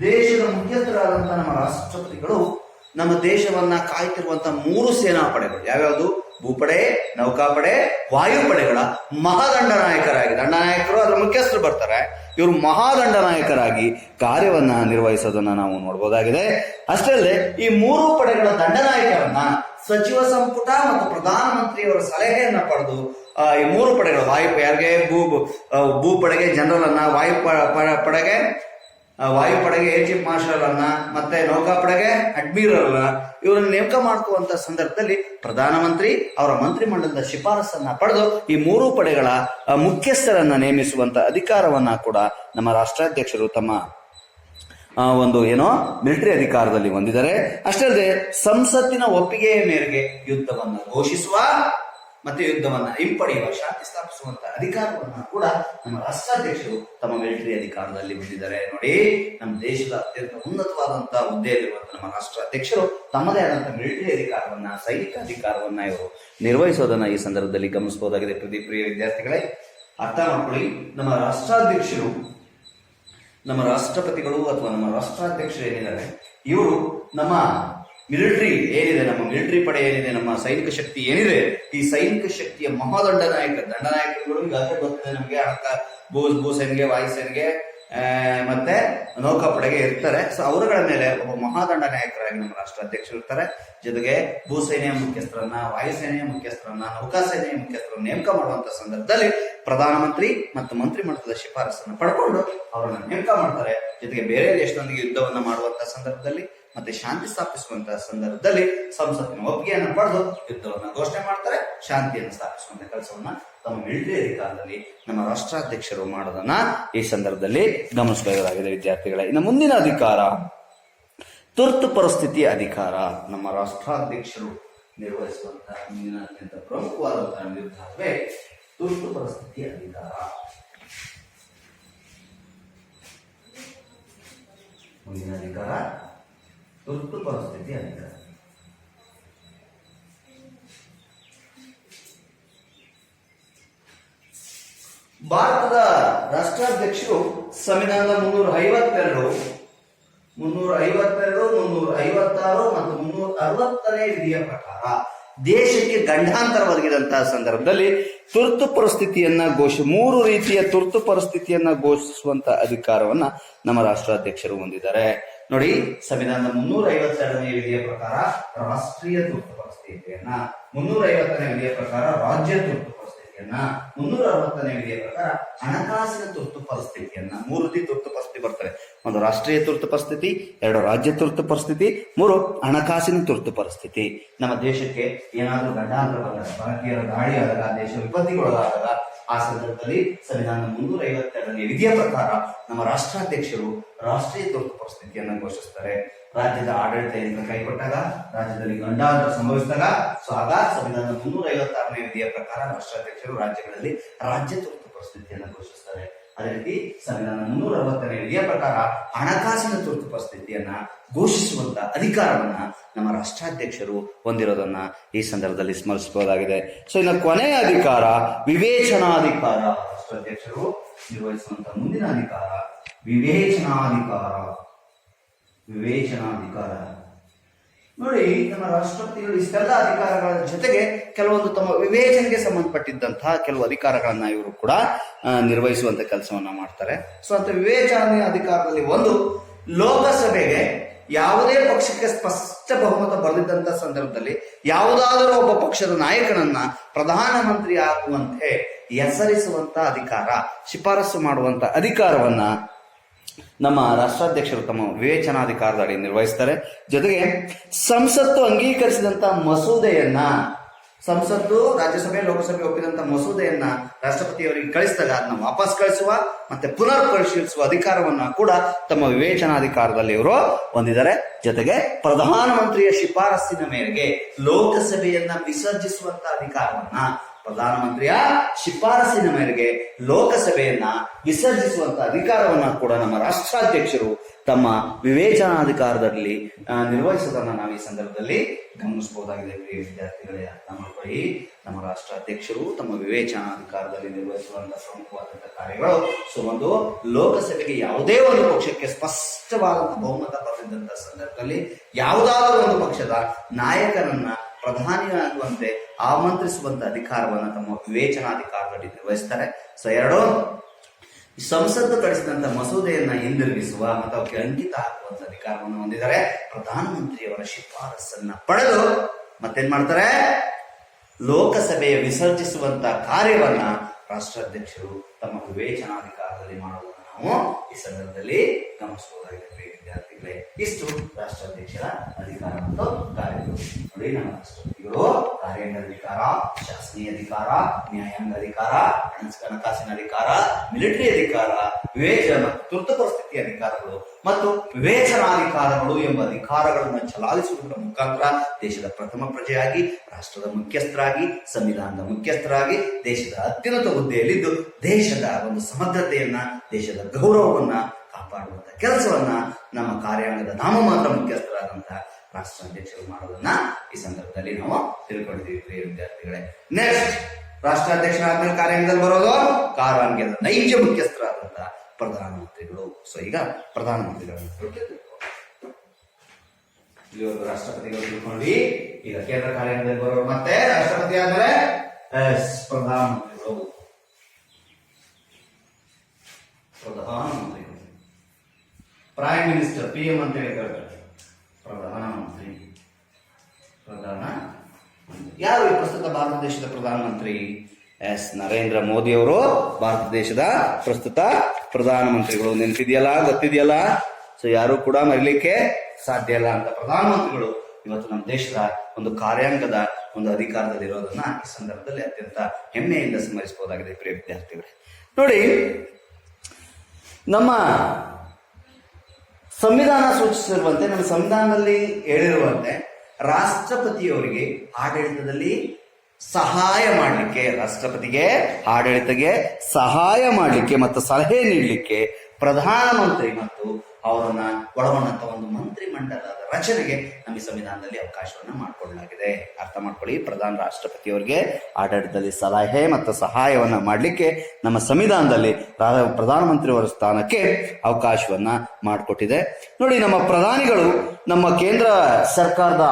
ದೇಶದ ಮುಖ್ಯಸ್ಥರಾದಂತಹ ನಮ್ಮ ರಾಷ್ಟ್ರಪತಿಗಳು ನಮ್ಮ ದೇಶವನ್ನ ಕಾಯ್ತಿರುವಂತ ಮೂರು ಸೇನಾ ಪಡೆಗಳು. ಯಾವ್ಯಾವುದು? ಭೂಪಡೆ, ನೌಕಾಪಡೆ, ವಾಯುಪಡೆಗಳ ಮಹಾದಂಡ ನಾಯಕರಾಗಿ ದಂಡನಾಯಕರು ಅದರ ಮುಖ್ಯಸ್ಥರು ಬರ್ತಾರೆ. ಇವರು ಮಹಾದಂಡ ನಾಯಕರಾಗಿ ಕಾರ್ಯವನ್ನ ನಿರ್ವಹಿಸೋದನ್ನ ನಾವು ನೋಡಬಹುದಾಗಿದೆ ಅಷ್ಟೇ ಅಲ್ಲದೆ, ಈ ಮೂರು ಪಡೆಗಳ ದಂಡನಾಯಕರನ್ನ ಸಚಿವ ಸಂಪುಟ ಮತ್ತು ಪ್ರಧಾನಮಂತ್ರಿಯವರ ಸಲಹೆಯನ್ನ ಪಡೆದು ಈ ಮೂರು ಪಡೆಗಳು ವಾಯು ಯಾರಿಗೆ? ಭೂ ಭೂಪಡೆಗೆ ಜನರಲ್ ಅನ್ನ ವಾಯು ಪಡೆಗೆ ವಾಯುಪಡೆಗೆ ಏರ್ ಚೀಫ್ ಮಾರ್ಷಲ್ ಅನ್ನ, ಮತ್ತೆ ನೌಕಾಪಡೆಗೆ ಅಡ್ಮಿರಲ್ ಇವರನ್ನ ನೇಮಕ ಮಾಡ್ತುವಂತ ಸಂದರ್ಭದಲ್ಲಿ ಪ್ರಧಾನಮಂತ್ರಿ ಅವರ ಮಂತ್ರಿಮಂಡಲದ ಶಿಫಾರಸನ್ನ ಪಡೆದು ಈ ಮೂರು ಪಡೆಗಳ ಮುಖ್ಯಸ್ಥರನ್ನ ನೇಮಿಸುವಂತ ಅಧಿಕಾರವನ್ನ ಕೂಡ ನಮ್ಮ ರಾಷ್ಟ್ರಾಧ್ಯಕ್ಷರು ತಮ್ಮ ಒಂದು ಏನೋ ಮಿಲಿಟರಿ ಅಧಿಕಾರದಲ್ಲಿ ಹೊಂದಿದ್ದಾರೆ. ಅಷ್ಟೇ ಸಂಸತ್ತಿನ ಒಪ್ಪಿಗೆಯ ಮೇರೆಗೆ ಯುದ್ಧವನ್ನು ಘೋಷಿಸುವ ಮತ್ತೆ ಯುದ್ಧವನ್ನ ಹಿಂಪಡೆಯುವ, ಶಾಂತಿ ಸ್ಥಾಪಿಸುವಂತ ಅಧಿಕಾರವನ್ನ ಕೂಡ ನಮ್ಮ ರಾಷ್ಟ್ರಾಧ್ಯಕ್ಷರು ತಮ್ಮ ಮಿಲಿಟರಿ ಅಧಿಕಾರದಲ್ಲಿ ಹೊಂದಿದ್ದಾರೆ ನೋಡಿ, ನಮ್ಮ ದೇಶದ ಅತ್ಯಂತ ಉನ್ನತವಾದಂತಹ ಹುದ್ದೆಯಲ್ಲಿರುವಂತಹ ನಮ್ಮ ರಾಷ್ಟ್ರಾಧ್ಯಕ್ಷರು ತಮ್ಮದೇ ಆದಂತಹ ಮಿಲಿಟರಿ ಅಧಿಕಾರವನ್ನ, ಸೈನಿಕ ಅಧಿಕಾರವನ್ನ ಇವರು ನಿರ್ವಹಿಸೋದನ್ನ ಈ ಸಂದರ್ಭದಲ್ಲಿ ಗಮನಿಸಬಹುದಾಗಿದೆ. ಪ್ರದೀಪ್ ಪ್ರಿಯ ವಿದ್ಯಾರ್ಥಿಗಳೇ, ಅರ್ಥ ಮಾಡ್ಕೊಳ್ಳಿ. ನಮ್ಮ ರಾಷ್ಟ್ರಾಧ್ಯಕ್ಷರು, ನಮ್ಮ ರಾಷ್ಟ್ರಪತಿಗಳು ಅಥವಾ ನಮ್ಮ ರಾಷ್ಟ್ರಾಧ್ಯಕ್ಷರು ಏನಿದ್ದಾರೆ, ಇವರು ನಮ್ಮ ಮಿಲಿಟರಿ ಏನಿದೆ, ನಮ್ಮ ಮಿಲಿಟರಿ ಪಡೆ ಏನಿದೆ, ನಮ್ಮ ಸೈನಿಕ ಶಕ್ತಿ ಏನಿದೆ, ಈ ಸೈನಿಕ ಶಕ್ತಿಯ ಮಹಾದಂಡ ನಾಯಕ ದಂಡನಾಯಕರುಗಳು ಈಗಾಗಲೇ ಗೊತ್ತಿದೆ ನಮಗೆ ಹಣಕ ಭೂ ಭೂಸೇನೆಗೆ ವಾಯುಸೇನೆಗೆ ಮತ್ತೆ ನೌಕಾಪಡೆಗೆ ಇರ್ತಾರೆ. ಸೊ ಅವರುಗಳ ಮೇಲೆ ಒಬ್ಬ ಮಹಾದಂಡ ನಾಯಕರಾಗಿ ನಮ್ಮ ರಾಷ್ಟ್ರಾಧ್ಯಕ್ಷರು ಇರ್ತಾರೆ. ಜೊತೆಗೆ ಭೂಸೇನೆಯ ಮುಖ್ಯಸ್ಥರನ್ನ ವಾಯುಸೇನೆಯ ಮುಖ್ಯಸ್ಥರನ್ನ ನೌಕಾಸೇನೆಯ ಮುಖ್ಯಸ್ಥರನ್ನ ನೇಮಕ ಮಾಡುವಂತ ಸಂದರ್ಭದಲ್ಲಿ ಪ್ರಧಾನಮಂತ್ರಿ ಮತ್ತು ಮಂತ್ರಿ ಮಟ್ಟದ ಶಿಫಾರಸನ್ನು ಪಡ್ಕೊಂಡು ಅವರನ್ನ ನೇಮಕ ಮಾಡ್ತಾರೆ. ಜೊತೆಗೆ ಬೇರೆ ದೇಶದೊಂದಿಗೆ ಯುದ್ಧವನ್ನ ಮಾಡುವಂತ ಸಂದರ್ಭದಲ್ಲಿ ಮತ್ತೆ ಶಾಂತಿ ಸ್ಥಾಪಿಸುವಂತ ಸಂದರ್ಭದಲ್ಲಿ ಸಂಸತ್ತಿನ ಒಪ್ಪಿಗೆಯನ್ನು ಪಡೆದು ಯುದ್ಧವನ್ನು ಘೋಷಣೆ ಮಾಡ್ತಾರೆ, ಶಾಂತಿಯನ್ನು ಸ್ಥಾಪಿಸುವಂತ ಕೆಲಸವನ್ನ ತಮ್ಮ ಮಿಲಿಟರಿ ಅಧಿಕಾರದಲ್ಲಿ ನಮ್ಮ ರಾಷ್ಟ್ರಾಧ್ಯಕ್ಷರು ಮಾಡೋದನ್ನ ಈ ಸಂದರ್ಭದಲ್ಲಿ ಗಮನಿಸಬೇಕಾಗಿದೆ, ವಿದ್ಯಾರ್ಥಿಗಳೇ. ಇನ್ನು ಮುಂದಿನ ಅಧಿಕಾರ, ತುರ್ತು ಪರಿಸ್ಥಿತಿ ಅಧಿಕಾರ. ನಮ್ಮ ರಾಷ್ಟ್ರಾಧ್ಯಕ್ಷರು ನಿರ್ವಹಿಸುವಂತಹ ಮುಂದಿನ ಅತ್ಯಂತ ಪ್ರಮುಖವಾದಂತಹ ನಿರ್ಧಾರವೇ ತುರ್ತು ಪರಿಸ್ಥಿತಿ ಅಧಿಕಾರ. ಮುಂದಿನ ಅಧಿಕಾರ ತುರ್ತು ಪರಿಸ್ಥಿತಿ ಅಂತ. ಭಾರತದ ರಾಷ್ಟ್ರಾಧ್ಯಕ್ಷರು ಸಂವಿಧಾನದ ಮುನ್ನೂರ ಐವತ್ತೆರಡು ಮುನ್ನೂರ ಐವತ್ತೆರಡು ಮುನ್ನೂರ ಐವತ್ತಾರು ಮತ್ತು ಮುನ್ನೂರ ಅರವತ್ತನೇ ವಿಧಿಯ ಪ್ರಕಾರ ದೇಶಕ್ಕೆ ಗಂಡಾಂತರ ಒದಗಿದಂತಹ ಸಂದರ್ಭದಲ್ಲಿ ತುರ್ತು ಪರಿಸ್ಥಿತಿಯನ್ನ ಘೋಷ, ಮೂರು ರೀತಿಯ ತುರ್ತು ಪರಿಸ್ಥಿತಿಯನ್ನ ಘೋಷಿಸುವಂತ ಅಧಿಕಾರವನ್ನ ನಮ್ಮ ರಾಷ್ಟ್ರಾಧ್ಯಕ್ಷರು ಹೊಂದಿದ್ದಾರೆ. ನೋಡಿ, ಸಂವಿಧಾನದ ಮುನ್ನೂರ ಐವತ್ತೆರಡನೇ ವಿಧಿಯ ಪ್ರಕಾರ ರಾಷ್ಟ್ರೀಯ ತುರ್ತು ಪರಿಸ್ಥಿತಿಯನ್ನ ಮುನ್ನೂರ ಐವತ್ತನೇ ವಿಧಿಯ ಪ್ರಕಾರ ರಾಜ್ಯ ತುರ್ತು ಪರಿಸ್ಥಿತಿಯನ್ನ ಮುನ್ನೂರ ಅರವತ್ತನೇ ವಿಧಿಯ ಪ್ರಕಾರ ಹಣಕಾಸಿನ ತುರ್ತು ಪರಿಸ್ಥಿತಿಯನ್ನ ಮೂರು ರೀತಿ ತುರ್ತು ಪರಿಸ್ಥಿತಿ ಬರ್ತಾರೆ ಒಂದು ರಾಷ್ಟ್ರೀಯ ತುರ್ತು ಪರಿಸ್ಥಿತಿ, ಎರಡು ರಾಜ್ಯ ತುರ್ತು ಪರಿಸ್ಥಿತಿ, ಮೂರು ಹಣಕಾಸಿನ ತುರ್ತು ಪರಿಸ್ಥಿತಿ. ನಮ್ಮ ದೇಶಕ್ಕೆ ಏನಾದರೂ ಗಂಡಾಂತರ ಭಾರತೀಯರ ದಾಳಿ ಆದಾಗ ದೇಶ ವಿಪತ್ತಿಗೊಳಗಾದಾಗ, ಆ ಸಂದರ್ಭದಲ್ಲಿ ಸಂವಿಧಾನ ಮುನ್ನೂರ ಐವತ್ತೆರಡನೇ ವಿಧಿಯ ಪ್ರಕಾರ ನಮ್ಮ ರಾಷ್ಟ್ರಾಧ್ಯಕ್ಷರು ರಾಷ್ಟ್ರೀಯ ತುರ್ತು ಪರಿಸ್ಥಿತಿಯನ್ನು ಘೋಷಿಸ್ತಾರೆ. ರಾಜ್ಯದ ಆಡಳಿತ ಯಂತ್ರ ಕೈಕೊಟ್ಟಾಗ, ರಾಜ್ಯದಲ್ಲಿ ಗಂಡಾಂತರ ಸಂಭವಿಸಿದಾಗ, ಸೊ ಆಗ ಸಂವಿಧಾನದ ಮುನ್ನೂರ ಐವತ್ತಾರನೇ ವಿಧಿಯ ಪ್ರಕಾರ ರಾಷ್ಟ್ರಾಧ್ಯಕ್ಷರು ರಾಜ್ಯಗಳಲ್ಲಿ ರಾಜ್ಯ ತುರ್ತು ಪರಿಸ್ಥಿತಿಯನ್ನು ಘೋಷಿಸ್ತಾರೆ. ಅದೇ ರೀತಿ ಸಂವಿಧಾನದ ಮುನ್ನೂರ ಅರವತ್ತನೇ ವಿಧಿಯ ಪ್ರಕಾರ ಹಣಕಾಸಿನ ತುರ್ತು ಪರಿಸ್ಥಿತಿಯನ್ನ ಘೋಷಿಸುವಂತ ಅಧಿಕಾರವನ್ನ ನಮ್ಮ ರಾಷ್ಟ್ರಾಧ್ಯಕ್ಷರು ಹೊಂದಿರೋದನ್ನ ಈ ಸಂದರ್ಭದಲ್ಲಿ ಸ್ಮರಿಸಬಹುದಾಗಿದೆ. ಸೊ ಇನ್ನು ಕೊನೆಯ ಅಧಿಕಾರ ವಿವೇಚನಾಧಿಕಾರ. ರಾಷ್ಟ್ರಾಧ್ಯಕ್ಷರು ನಿರ್ವಹಿಸುವಂತ ಮುಂದಿನ ಅಧಿಕಾರ ವಿವೇಚನಾಧಿಕಾರ. ವಿವೇಚನಾಧಿಕಾರ. ನೋಡಿ, ನಮ್ಮ ರಾಷ್ಟ್ರಪತಿಗಳು ಇಷ್ಟೆಲ್ಲ ಅಧಿಕಾರಗಳ ಜೊತೆಗೆ ಕೆಲವೊಂದು ತಮ್ಮ ವಿವೇಚನೆಗೆ ಸಂಬಂಧಪಟ್ಟಿದ್ದಂತಹ ಕೆಲವು ಅಧಿಕಾರಗಳನ್ನ ಇವರು ಕೂಡ ನಿರ್ವಹಿಸುವಂತ ಕೆಲಸವನ್ನ ಮಾಡ್ತಾರೆ. ಸೊ, ಅಂತ ವಿವೇಚನೆ ಅಧಿಕಾರದಲ್ಲಿ ಒಂದು ಲೋಕಸಭೆಗೆ ಯಾವುದೇ ಪಕ್ಷಕ್ಕೆ ಸ್ಪಷ್ಟ ಬಹುಮತ ಬರೆದಿದ್ದಂತ ಸಂದರ್ಭದಲ್ಲಿ ಯಾವುದಾದರೂ ಒಬ್ಬ ಪಕ್ಷದ ನಾಯಕನನ್ನ ಪ್ರಧಾನಮಂತ್ರಿ ಆಗುವಂತೆ ಹೆಸರಿಸುವಂತ ಅಧಿಕಾರ, ಶಿಫಾರಸು ಮಾಡುವಂತ ಅಧಿಕಾರವನ್ನ ನಮ್ಮ ರಾಷ್ಟ್ರಾಧ್ಯಕ್ಷರು ತಮ್ಮ ವಿವೇಚನಾಧಿಕಾರದ ಅಡಿ ನಿರ್ವಹಿಸ್ತಾರೆ. ಜೊತೆಗೆ ಸಂಸತ್ತು ಅಂಗೀಕರಿಸಿದಂತ ಮಸೂದೆಯನ್ನ, ಸಂಸತ್ತು, ರಾಜ್ಯಸಭೆ, ಲೋಕಸಭೆ ಒಪ್ಪಿದಂತ ಮಸೂದೆಯನ್ನ ರಾಷ್ಟ್ರಪತಿಯವರಿಗೆ ಕಳಿಸಿದಾಗ ಅದನ್ನ ವಾಪಸ್ ಕಳಿಸುವ ಮತ್ತೆ ಪುನರ್ ಪರಿಶೀಲಿಸುವ ಅಧಿಕಾರವನ್ನ ಕೂಡ ತಮ್ಮ ವಿವೇಚನಾಧಿಕಾರದಲ್ಲಿ ಇವರು ಹೊಂದಿದ್ದಾರೆ. ಜೊತೆಗೆ ಪ್ರಧಾನಮಂತ್ರಿಯ ಶಿಫಾರಸ್ಸಿನ ಮೇರೆಗೆ ಲೋಕಸಭೆಯನ್ನ ವಿಸರ್ಜಿಸುವಂತ ಅಧಿಕಾರವನ್ನ ಪ್ರಧಾನಮಂತ್ರಿಯ ಶಿಫಾರಸಿನ ಮೇರೆಗೆ ಲೋಕಸಭೆಯನ್ನ ವಿಸರ್ಜಿಸುವಂತ ಅಧಿಕಾರವನ್ನ ಕೂಡ ನಮ್ಮ ರಾಷ್ಟ್ರಾಧ್ಯಕ್ಷರು ತಮ್ಮ ವಿವೇಚನಾಧಿಕಾರದಲ್ಲಿ ನಿರ್ವಹಿಸೋದನ್ನ ನಾವು ಈ ಸಂದರ್ಭದಲ್ಲಿ ಗಮನಿಸಬಹುದಾಗಿದೆ, ಪ್ರಿಯ ವಿದ್ಯಾರ್ಥಿಗಳೇ. ಅರ್ಥ ಮಾಡ್ಕೊಳ್ಳಿ. ನಮ್ಮ ರಾಷ್ಟ್ರಾಧ್ಯಕ್ಷರು ತಮ್ಮ ವಿವೇಚನಾಧಿಕಾರದಲ್ಲಿ ನಿರ್ವಹಿಸುವಂತಹ ಪ್ರಮುಖವಾದಂತಹ ಕಾರ್ಯಗಳು ಸೊ ಒಂದು ಲೋಕಸಭೆಗೆ ಯಾವುದೇ ಒಂದು ಪಕ್ಷಕ್ಕೆ ಸ್ಪಷ್ಟವಾದಂತಹ ಬಹುಮತ ಬರೆದಂತಹ ಸಂದರ್ಭದಲ್ಲಿ ಯಾವುದಾದರೂ ಒಂದು ಪಕ್ಷದ ನಾಯಕನನ್ನ ಪ್ರಧಾನಿಯಾಗುವಂತೆ ಆಮಂತ್ರಿಸುವಂತ ಅಧಿಕಾರವನ್ನ ತಮ್ಮ ವಿವೇಚನಾಧಿಕಾರದಲ್ಲಿ ನಿರ್ವಹಿಸ್ತಾರೆ. ಸೊ ಎರಡೋ ಸಂಸತ್ತು ಕಳಿಸಿದಂತ ಮಸೂದೆಯನ್ನ ಹಿಂದಿರುಗಿಸುವ ಮತ್ತು ಅವಕ್ಕೆ ಅಂಕಿತ ಹಾಕುವಂತ ಅಧಿಕಾರವನ್ನು ಹೊಂದಿದ್ದಾರೆ. ಪ್ರಧಾನಮಂತ್ರಿಯವರ ಶಿಫಾರಸನ್ನ ಪಡೆದು ಮತ್ತೇನ್ ಮಾಡ್ತಾರೆ? ಲೋಕಸಭೆಯ ವಿಸರ್ಜಿಸುವಂತ ಕಾರ್ಯವನ್ನ ರಾಷ್ಟ್ರಾಧ್ಯಕ್ಷರು ತಮ್ಮ ವಿವೇಚನಾಧಿಕಾರದಲ್ಲಿ ಮಾಡುವುದನ್ನು ನಾವು ಈ ಸಂದರ್ಭದಲ್ಲಿ ಗಮನಿಸಬಹುದಾಗಿದೆ. ವಿದ್ಯಾರ್ಥಿಗಳೇ ಇಷ್ಟು ರಾಷ್ಟ್ರಾಧ್ಯಕ್ಷರ ಅಧಿಕಾರ ಮತ್ತು ಕಾರ್ಯಗಳು ನಮ್ಮ ರಾಷ್ಟ್ರಪತಿಗಳು ಕಾರ್ಯಾಂಗ ಅಧಿಕಾರ ಶಾಸನೀಯ ಅಧಿಕಾರ, ನ್ಯಾಯಾಂಗ ಅಧಿಕಾರ ಹಣಕಾಸಿನ ಅಧಿಕಾರ, ಮಿಲಿಟರಿ ಅಧಿಕಾರ ವಿವೇಚನ ತುರ್ತು ಪರಿಸ್ಥಿತಿ ಅಧಿಕಾರಗಳು ಮತ್ತು ವಿವೇಚನಾಧಿಕಾರಗಳು ಎಂಬ ಅಧಿಕಾರಗಳನ್ನು ಚಲಾಯಿಸುವುದರ ಮುಖಾಂತರ ದೇಶದ ಪ್ರಥಮ ಪ್ರಜೆಯಾಗಿ, ರಾಷ್ಟ್ರದ ಮುಖ್ಯಸ್ಥರಾಗಿ, ಸಂವಿಧಾನದ ಮುಖ್ಯಸ್ಥರಾಗಿ, ದೇಶದ ಅತ್ಯುನ್ನತ ಹುದ್ದೆಯಲ್ಲಿದ್ದು ದೇಶದ ಒಂದು ಸಮಗ್ರತೆಯನ್ನ, ದೇಶದ ಗೌರವವನ್ನ ಕಾಪಾಡುವಂತ ಕೆಲಸವನ್ನ ನಮ್ಮ ಕಾರ್ಯಾಂಗದ ನಾಮಮಾತ್ರ ಮುಖ್ಯಸ್ಥರಾದಂತಹ ರಾಷ್ಟ್ರಾಧ್ಯಕ್ಷರು ಮಾಡೋದನ್ನ ಈ ಸಂದರ್ಭದಲ್ಲಿ ನಾವು ತಿಳ್ಕೊಂಡಿದ್ದೀವಿ, ಪ್ರಿಯ ವಿದ್ಯಾರ್ಥಿಗಳೇ. ನೆಕ್ಸ್ಟ್ ರಾಷ್ಟ್ರಾಧ್ಯಕ್ಷರಾದ್ಮೇಲೆ ಕಾರ್ಯಾಂಗದಲ್ಲಿ ಬರೋದು ಕಾರ್ಯಾಂಗದ ನೈಜ ಮುಖ್ಯಸ್ಥರಾದಂತಹ ಪ್ರಧಾನಮಂತ್ರಿಗಳು. ಸೊ ಈಗ ಪ್ರಧಾನಮಂತ್ರಿಗಳನ್ನು. ಇಲ್ಲಿವರೆಗೂ ರಾಷ್ಟ್ರಪತಿಗಳು ತಿಳ್ಕೊಂಡ್ವಿ. ಈಗ ಕೇಂದ್ರ ಕಾರ್ಯಾಂಗದಲ್ಲಿ ಬರೋರು ಮತ್ತೆ ರಾಷ್ಟ್ರಪತಿ ಆದ್ರೆ ಪ್ರಧಾನಮಂತ್ರಿಗಳು. ಪ್ರಧಾನಮಂತ್ರಿಗಳು. ಪ್ರೈಮ್ ಮಿನಿಸ್ಟರ್ ಪಿ ಎಂ ಅಂತ ಹೇಳಿ ಪ್ರಧಾನಮಂತ್ರಿ ಪ್ರಧಾನ ಯಾರು ಈ ಪ್ರಸ್ತುತ ಭಾರತ ದೇಶದ ಪ್ರಧಾನಮಂತ್ರಿ ಎಸ್, ನರೇಂದ್ರ ಮೋದಿ ಅವರು ಭಾರತ ದೇಶದ ಪ್ರಸ್ತುತ ಪ್ರಧಾನಮಂತ್ರಿಗಳು ನೆನಪಿದೆಯಲ್ಲ? ಗೊತ್ತಿದೆಯಲ್ಲ? ಸೊ ಯಾರು ಕೂಡ ಮರಿಲಿಕ್ಕೆ ಸಾಧ್ಯ ಇಲ್ಲ ಅಂತ ಪ್ರಧಾನಮಂತ್ರಿಗಳು ಇವತ್ತು ನಮ್ಮ ದೇಶದ ಒಂದು ಕಾರ್ಯಾಂಗದ ಒಂದು ಅಧಿಕಾರದಲ್ಲಿ ಇರೋದನ್ನ ಈ ಸಂದರ್ಭದಲ್ಲಿ ಅತ್ಯಂತ ಹೆಮ್ಮೆಯಿಂದ ಸ್ಮರಿಸಬಹುದಾಗಿದೆ ಪ್ರಿಯ ವಿದ್ಯಾರ್ಥಿಗಳೇ. ನೋಡಿ, ನಮ್ಮ ಸಂವಿಧಾನ ಸೂಚಿಸಿರುವಂತೆ, ನಮ್ಮ ಸಂವಿಧಾನದಲ್ಲಿ ಹೇಳಿರುವಂತೆ, ರಾಷ್ಟ್ರಪತಿಯವರಿಗೆ ಆಡಳಿತದಲ್ಲಿ ಸಹಾಯ ಮಾಡಲಿಕ್ಕೆ, ರಾಷ್ಟ್ರಪತಿಗೆ ಆಡಳಿತಗೆ ಸಹಾಯ ಮಾಡಲಿಕ್ಕೆ ಮತ್ತು ಸಲಹೆ ನೀಡಲಿಕ್ಕೆ ಪ್ರಧಾನಮಂತ್ರಿ ಮತ್ತು ಅವರನ್ನ ಒಳಗೊಂಡಂತ ಒಂದು ಮಂತ್ರಿ ಮಂಡಲದ ರಚನೆಗೆ ನಮ್ಮ ಸಂವಿಧಾನದಲ್ಲಿ ಅವಕಾಶವನ್ನ ಮಾಡಿಕೊಳ್ಳಲಾಗಿದೆ ಅರ್ಥ ಮಾಡ್ಕೊಳ್ಳಿ, ಪ್ರಧಾನ ರಾಷ್ಟ್ರಪತಿಯವರಿಗೆ ಆಡಳಿತದಲ್ಲಿ ಸಲಹೆ ಮತ್ತು ಸಹಾಯವನ್ನ ಮಾಡಲಿಕ್ಕೆ ನಮ್ಮ ಸಂವಿಧಾನದಲ್ಲಿ ಪ್ರಧಾನಮಂತ್ರಿಯವರ ಸ್ಥಾನಕ್ಕೆ ಅವಕಾಶವನ್ನ ಮಾಡಿಕೊಟ್ಟಿದೆ. ನೋಡಿ, ನಮ್ಮ ಪ್ರಧಾನಿಗಳು ನಮ್ಮ ಕೇಂದ್ರ ಸರ್ಕಾರದ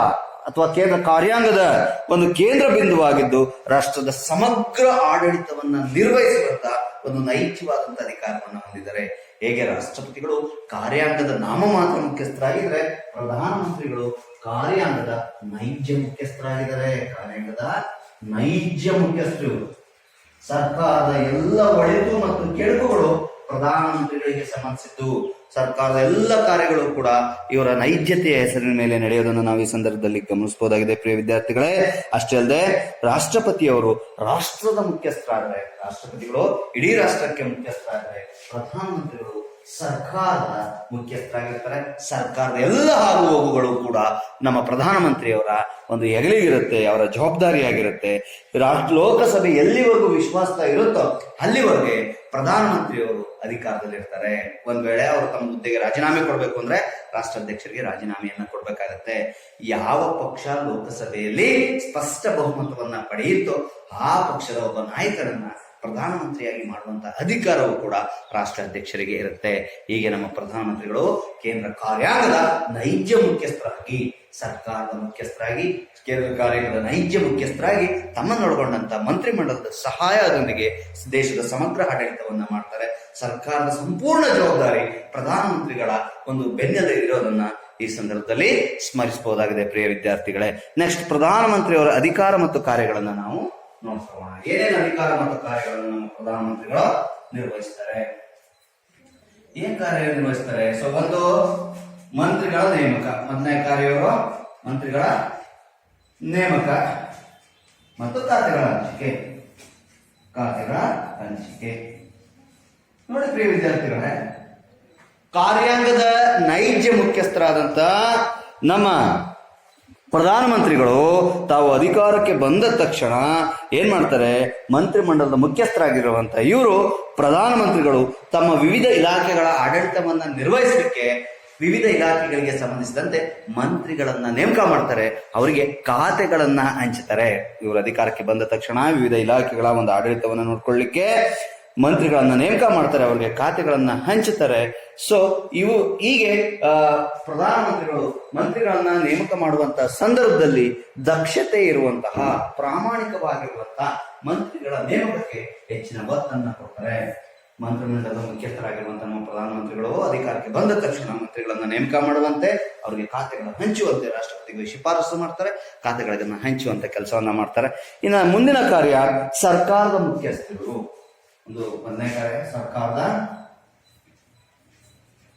ಅಥವಾ ಕೇಂದ್ರ ಕಾರ್ಯಾಂಗದ ಒಂದು ಕೇಂದ್ರ ಬಿಂದುವಾಗಿದ್ದು, ರಾಷ್ಟ್ರದ ಸಮಗ್ರ ಆಡಳಿತವನ್ನ ನಿರ್ವಹಿಸುವಂತ ಒಂದು ನೈಜವಾದಂತ ಅಧಿಕಾರವನ್ನು ಹೊಂದಿದ್ದಾರೆ. ಹೇಗೆ ರಾಷ್ಟ್ರಪತಿಗಳು ಕಾರ್ಯಾಂಗದ ನಾಮಮಾತ್ರ ಮುಖ್ಯಸ್ಥರಾಗಿದ್ರೆ ಪ್ರಧಾನಮಂತ್ರಿಗಳು ಕಾರ್ಯಾಂಗದ ನೈಜ ಮುಖ್ಯಸ್ಥರಾಗಿದ್ದಾರೆ, ಕಾರ್ಯಾಂಗದ ನೈಜ ಮುಖ್ಯಸ್ಥರು. ಸರ್ಕಾರದ ಎಲ್ಲ ಒಳಿತು ಮತ್ತು ಕೆಡುಕುಗಳು ಪ್ರಧಾನಮಂತ್ರಿಗಳಿಗೆ ಸಂಬಂಧಿಸಿದ್ದು ಸರ್ಕಾರದ ಎಲ್ಲ ಕಾರ್ಯಗಳು ಕೂಡ ಇವರ ನೈಜತೆಯ ಹೆಸರಿನ ಮೇಲೆ ನಡೆಯೋದನ್ನು ನಾವು ಈ ಸಂದರ್ಭದಲ್ಲಿ ಗಮನಿಸಬಹುದಾಗಿದೆ. ಪ್ರಿಯ ವಿದ್ಯಾರ್ಥಿಗಳೇ, ಅಷ್ಟೇ ಅಲ್ಲದೆ ರಾಷ್ಟ್ರಪತಿಯವರು ರಾಷ್ಟ್ರದ ಮುಖ್ಯಸ್ಥರಾದರೆ, ರಾಷ್ಟ್ರಪತಿಗಳು ಇಡೀ ರಾಷ್ಟ್ರಕ್ಕೆ ಮುಖ್ಯಸ್ಥರಾದರೆ, ಪ್ರಧಾನಮಂತ್ರಿಗಳು ಸರ್ಕಾರದ ಮುಖ್ಯಸ್ಥರಾಗಿರ್ತಾರೆ. ಸರ್ಕಾರದ ಎಲ್ಲ ಹಾಗು ಹೋಗುಗಳು ಕೂಡ ನಮ್ಮ ಪ್ರಧಾನಮಂತ್ರಿಯವರ ಒಂದು ಹೆಗಲಿಗಿರುತ್ತೆ ಅವರ ಜವಾಬ್ದಾರಿಯಾಗಿರುತ್ತೆ. ರಾಷ್ಟ್ರ, ಲೋಕಸಭೆ ಎಲ್ಲಿವರೆಗೂ ವಿಶ್ವಾಸ ಇರುತ್ತೋ ಅಲ್ಲಿವರೆಗೆ ಪ್ರಧಾನಮಂತ್ರಿಯವರು ಅಧಿಕಾರದಲ್ಲಿರ್ತಾರೆ ಒಂದ್ ವೇಳೆ ಅವರು ತಮ್ಮ ಹುದ್ದೆಗೆ ರಾಜೀನಾಮೆ ಕೊಡಬೇಕು ಅಂದ್ರೆ ರಾಷ್ಟ್ರಾಧ್ಯಕ್ಷರಿಗೆ ರಾಜೀನಾಮೆಯನ್ನ ಕೊಡ್ಬೇಕಾಗತ್ತೆ. ಯಾವ ಪಕ್ಷ ಲೋಕಸಭೆಯಲ್ಲಿ ಸ್ಪಷ್ಟ ಬಹುಮತವನ್ನ ಪಡೆಯುತ್ತೋ ಆ ಪಕ್ಷದ ಒಬ್ಬ ನಾಯಕರನ್ನ ಪ್ರಧಾನಮಂತ್ರಿಯಾಗಿ ಮಾಡುವಂತಹ ಅಧಿಕಾರವು ಕೂಡ ರಾಷ್ಟ್ರಾಧ್ಯಕ್ಷರಿಗೆ ಇರುತ್ತೆ. ಹೀಗೆ ನಮ್ಮ ಪ್ರಧಾನಮಂತ್ರಿಗಳು ಕೇಂದ್ರ ಕಾರ್ಯಾಂಗದ ನೈಜ ಮುಖ್ಯಸ್ಥರಾಗಿ, ಸರ್ಕಾರದ ಮುಖ್ಯಸ್ಥರಾಗಿ, ಕೇಂದ್ರ ಕಾರ್ಯಾಂಗದ ನೈಜ ಮುಖ್ಯಸ್ಥರಾಗಿ ತಮ್ಮನ್ನೊಳಗೊಂಡಂತಹ ಮಂತ್ರಿಮಂಡಲದ ಸಹಾಯದೊಂದಿಗೆ ದೇಶದ ಸಮಗ್ರ ಆಡಳಿತವನ್ನ ಮಾಡ್ತಾರೆ. ಸರ್ಕಾರದ ಸಂಪೂರ್ಣ ಜವಾಬ್ದಾರಿ ಪ್ರಧಾನಮಂತ್ರಿಗಳ ಒಂದು ಬೆನ್ನೆಲೆ ಇರೋದನ್ನ ಈ ಸಂದರ್ಭದಲ್ಲಿ ಸ್ಮರಿಸಬಹುದಾಗಿದೆ ಪ್ರಿಯ ವಿದ್ಯಾರ್ಥಿಗಳೇ. ನೆಕ್ಸ್ಟ್ ಪ್ರಧಾನಮಂತ್ರಿಯವರ ಅಧಿಕಾರ ಮತ್ತು ಕಾರ್ಯಗಳನ್ನ ನಾವು ನೋಡ್ಕೊಳ್ಳೋಣ. ಏನೇನು ಅಧಿಕಾರ ಮತ್ತು ಕಾರ್ಯಗಳನ್ನು ನಮ್ಮ ಪ್ರಧಾನಮಂತ್ರಿಗಳು ನಿರ್ವಹಿಸ್ತಾರೆ? ಏನ್ ಕಾರ್ಯ ನಿರ್ವಹಿಸ್ತಾರೆ? ಸೊ ಒಂದು ಮಂತ್ರಿಗಳ ನೇಮಕ. ಮೊದಲನೇ ಕಾರ್ಯವರು ಮಂತ್ರಿಗಳ ನೇಮಕ. ಮತ್ತು ಖಾತೆಗಳ ಹಂಚಿಕೆ. ಖಾತೆಗಳ ಹಂಚಿಕೆ. ನೋಡಿ ಪ್ರಿಯ ವಿದ್ಯಾರ್ಥಿಗಳೇ, ಕಾರ್ಯಾಂಗದ ನೈಜ ಮುಖ್ಯಸ್ಥರಾದಂತ ನಮ್ಮ ಪ್ರಧಾನಮಂತ್ರಿಗಳು ತಾವು ಅಧಿಕಾರಕ್ಕೆ ಬಂದ ತಕ್ಷಣ ಏನ್ ಮಾಡ್ತಾರೆ? ಮಂತ್ರಿಮಂಡಲದ ಮುಖ್ಯಸ್ಥರಾಗಿರುವಂತ ಇವರು ಪ್ರಧಾನಮಂತ್ರಿಗಳು ತಮ್ಮ ವಿವಿಧ ಇಲಾಖೆಗಳ ಆಡಳಿತವನ್ನ ನಿರ್ವಹಿಸಲಿಕ್ಕೆ ವಿವಿಧ ಇಲಾಖೆಗಳಿಗೆ ಸಂಬಂಧಿಸಿದಂತೆ ಮಂತ್ರಿಗಳನ್ನ ನೇಮಕ ಮಾಡ್ತಾರೆ. ಅವರಿಗೆ ಖಾತೆಗಳನ್ನ ಹಂಚುತ್ತಾರೆ ಇವರು ಅಧಿಕಾರಕ್ಕೆ ಬಂದ ತಕ್ಷಣ ವಿವಿಧ ಇಲಾಖೆಗಳ ಒಂದು ಆಡಳಿತವನ್ನು ನೋಡ್ಕೊಳ್ಳಿಕ್ಕೆ ಮಂತ್ರಿಗಳನ್ನ ನೇಮಕ ಮಾಡ್ತಾರೆ, ಅವರಿಗೆ ಖಾತೆಗಳನ್ನ ಹಂಚುತ್ತಾರೆ. ಸೊ ಇವು ಹೀಗೆ ಪ್ರಧಾನಮಂತ್ರಿಗಳು ಮಂತ್ರಿಗಳನ್ನ ನೇಮಕ ಮಾಡುವಂತಹ ಸಂದರ್ಭದಲ್ಲಿ ದಕ್ಷತೆ ಇರುವಂತಹ ಪ್ರಾಮಾಣಿಕವಾಗಿರುವಂತಹ ಮಂತ್ರಿಗಳ ನೇಮಕಕ್ಕೆ ಹೆಚ್ಚಿನ ಒತ್ತನ್ನ ಕೊಡ್ತಾರೆ. ಮಂತ್ರಿಮಂಡಲದ ಮುಖ್ಯಸ್ಥರಾಗಿರುವಂತಹ ನಮ್ಮ ಪ್ರಧಾನಮಂತ್ರಿಗಳು ಅಧಿಕಾರಕ್ಕೆ ಬಂದ ತಕ್ಷಣ ಮಂತ್ರಿಗಳನ್ನ ನೇಮಕ ಮಾಡುವಂತೆ ಅವರಿಗೆ ಖಾತೆಗಳನ್ನು ಹಂಚುವಂತೆ ರಾಷ್ಟ್ರಪತಿಗಳು ಶಿಫಾರಸು ಮಾಡ್ತಾರೆ ಖಾತೆಗಳನ್ನ ಹಂಚುವಂತ ಕೆಲಸವನ್ನ ಮಾಡ್ತಾರೆ. ಇನ್ನು ಮುಂದಿನ ಕಾರ್ಯ ಸರ್ಕಾರದ ಮುಖ್ಯಸ್ಥರು. ಒಂದು ಒಂದನೇ ಕಾರ್ಯ ಸರ್ಕಾರದ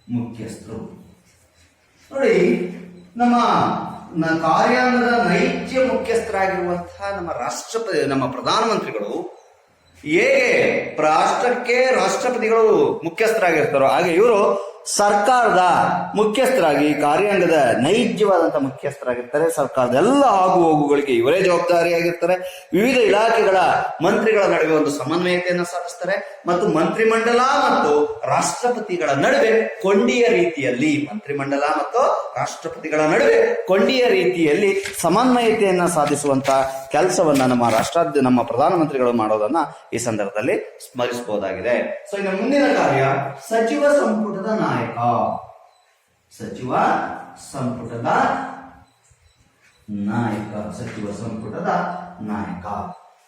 ಮುಖ್ಯಸ್ಥರು. ನೋಡಿ, ನಮ್ಮ ಕಾರ್ಯಾಂಗದ ನೈಜ ಮುಖ್ಯಸ್ಥರಾಗಿರುವಂತಹ ನಮ್ಮ ರಾಷ್ಟ್ರಪತಿ, ನಮ್ಮ ಪ್ರಧಾನಮಂತ್ರಿಗಳು ಹೇಗೆ ರಾಷ್ಟ್ರಕ್ಕೆ ರಾಷ್ಟ್ರಪತಿಗಳು ಮುಖ್ಯಸ್ಥರಾಗಿರ್ತಾರೋ, ಹಾಗೆ ಇವರು ಸರ್ಕಾರದ ಮುಖ್ಯಸ್ಥರಾಗಿ, ಕಾರ್ಯಾಂಗದ ನೈಜವಾದಂತಹ ಮುಖ್ಯಸ್ಥರಾಗಿರ್ತಾರೆ. ಸರ್ಕಾರದ ಎಲ್ಲ ಆಗು ಹೋಗುಗಳಿಗೆ ಇವರೇ ಜವಾಬ್ದಾರಿಯಾಗಿರ್ತಾರೆ. ವಿವಿಧ ಇಲಾಖೆಗಳ ಮಂತ್ರಿಗಳ ನಡುವೆ ಒಂದು ಸಮನ್ವಯತೆಯನ್ನು ಸಾಧಿಸ್ತಾರೆ ಮತ್ತು ಮಂತ್ರಿಮಂಡಲ ಮತ್ತು ರಾಷ್ಟ್ರಪತಿಗಳ ನಡುವೆ ಕೊಂಡಿಯ ರೀತಿಯಲ್ಲಿ, ಮಂತ್ರಿಮಂಡಲ ಮತ್ತು ರಾಷ್ಟ್ರಪತಿಗಳ ನಡುವೆ ಕೊಂಡಿಯ ರೀತಿಯಲ್ಲಿ ಸಮನ್ವಯತೆಯನ್ನ ಸಾಧಿಸುವಂತ ಕೆಲಸವನ್ನ ನಮ್ಮ ರಾಷ್ಟ್ರಾಧ್ಯ, ನಮ್ಮ ಪ್ರಧಾನಮಂತ್ರಿಗಳು ಮಾಡೋದನ್ನ ಈ ಸಂದರ್ಭದಲ್ಲಿ ಸ್ಮರಿಸಬಹುದಾಗಿದೆ. ಸೊ ಇನ್ನು ಮುಂದಿನ ಕಾರ್ಯ, ಸಚಿವ ಸಂಪುಟದ ನಾಯಕ ಸಚಿವ ಸಂಪುಟದ ನಾಯಕ ಸಚಿವ ಸಂಪುಟದ ನಾಯಕ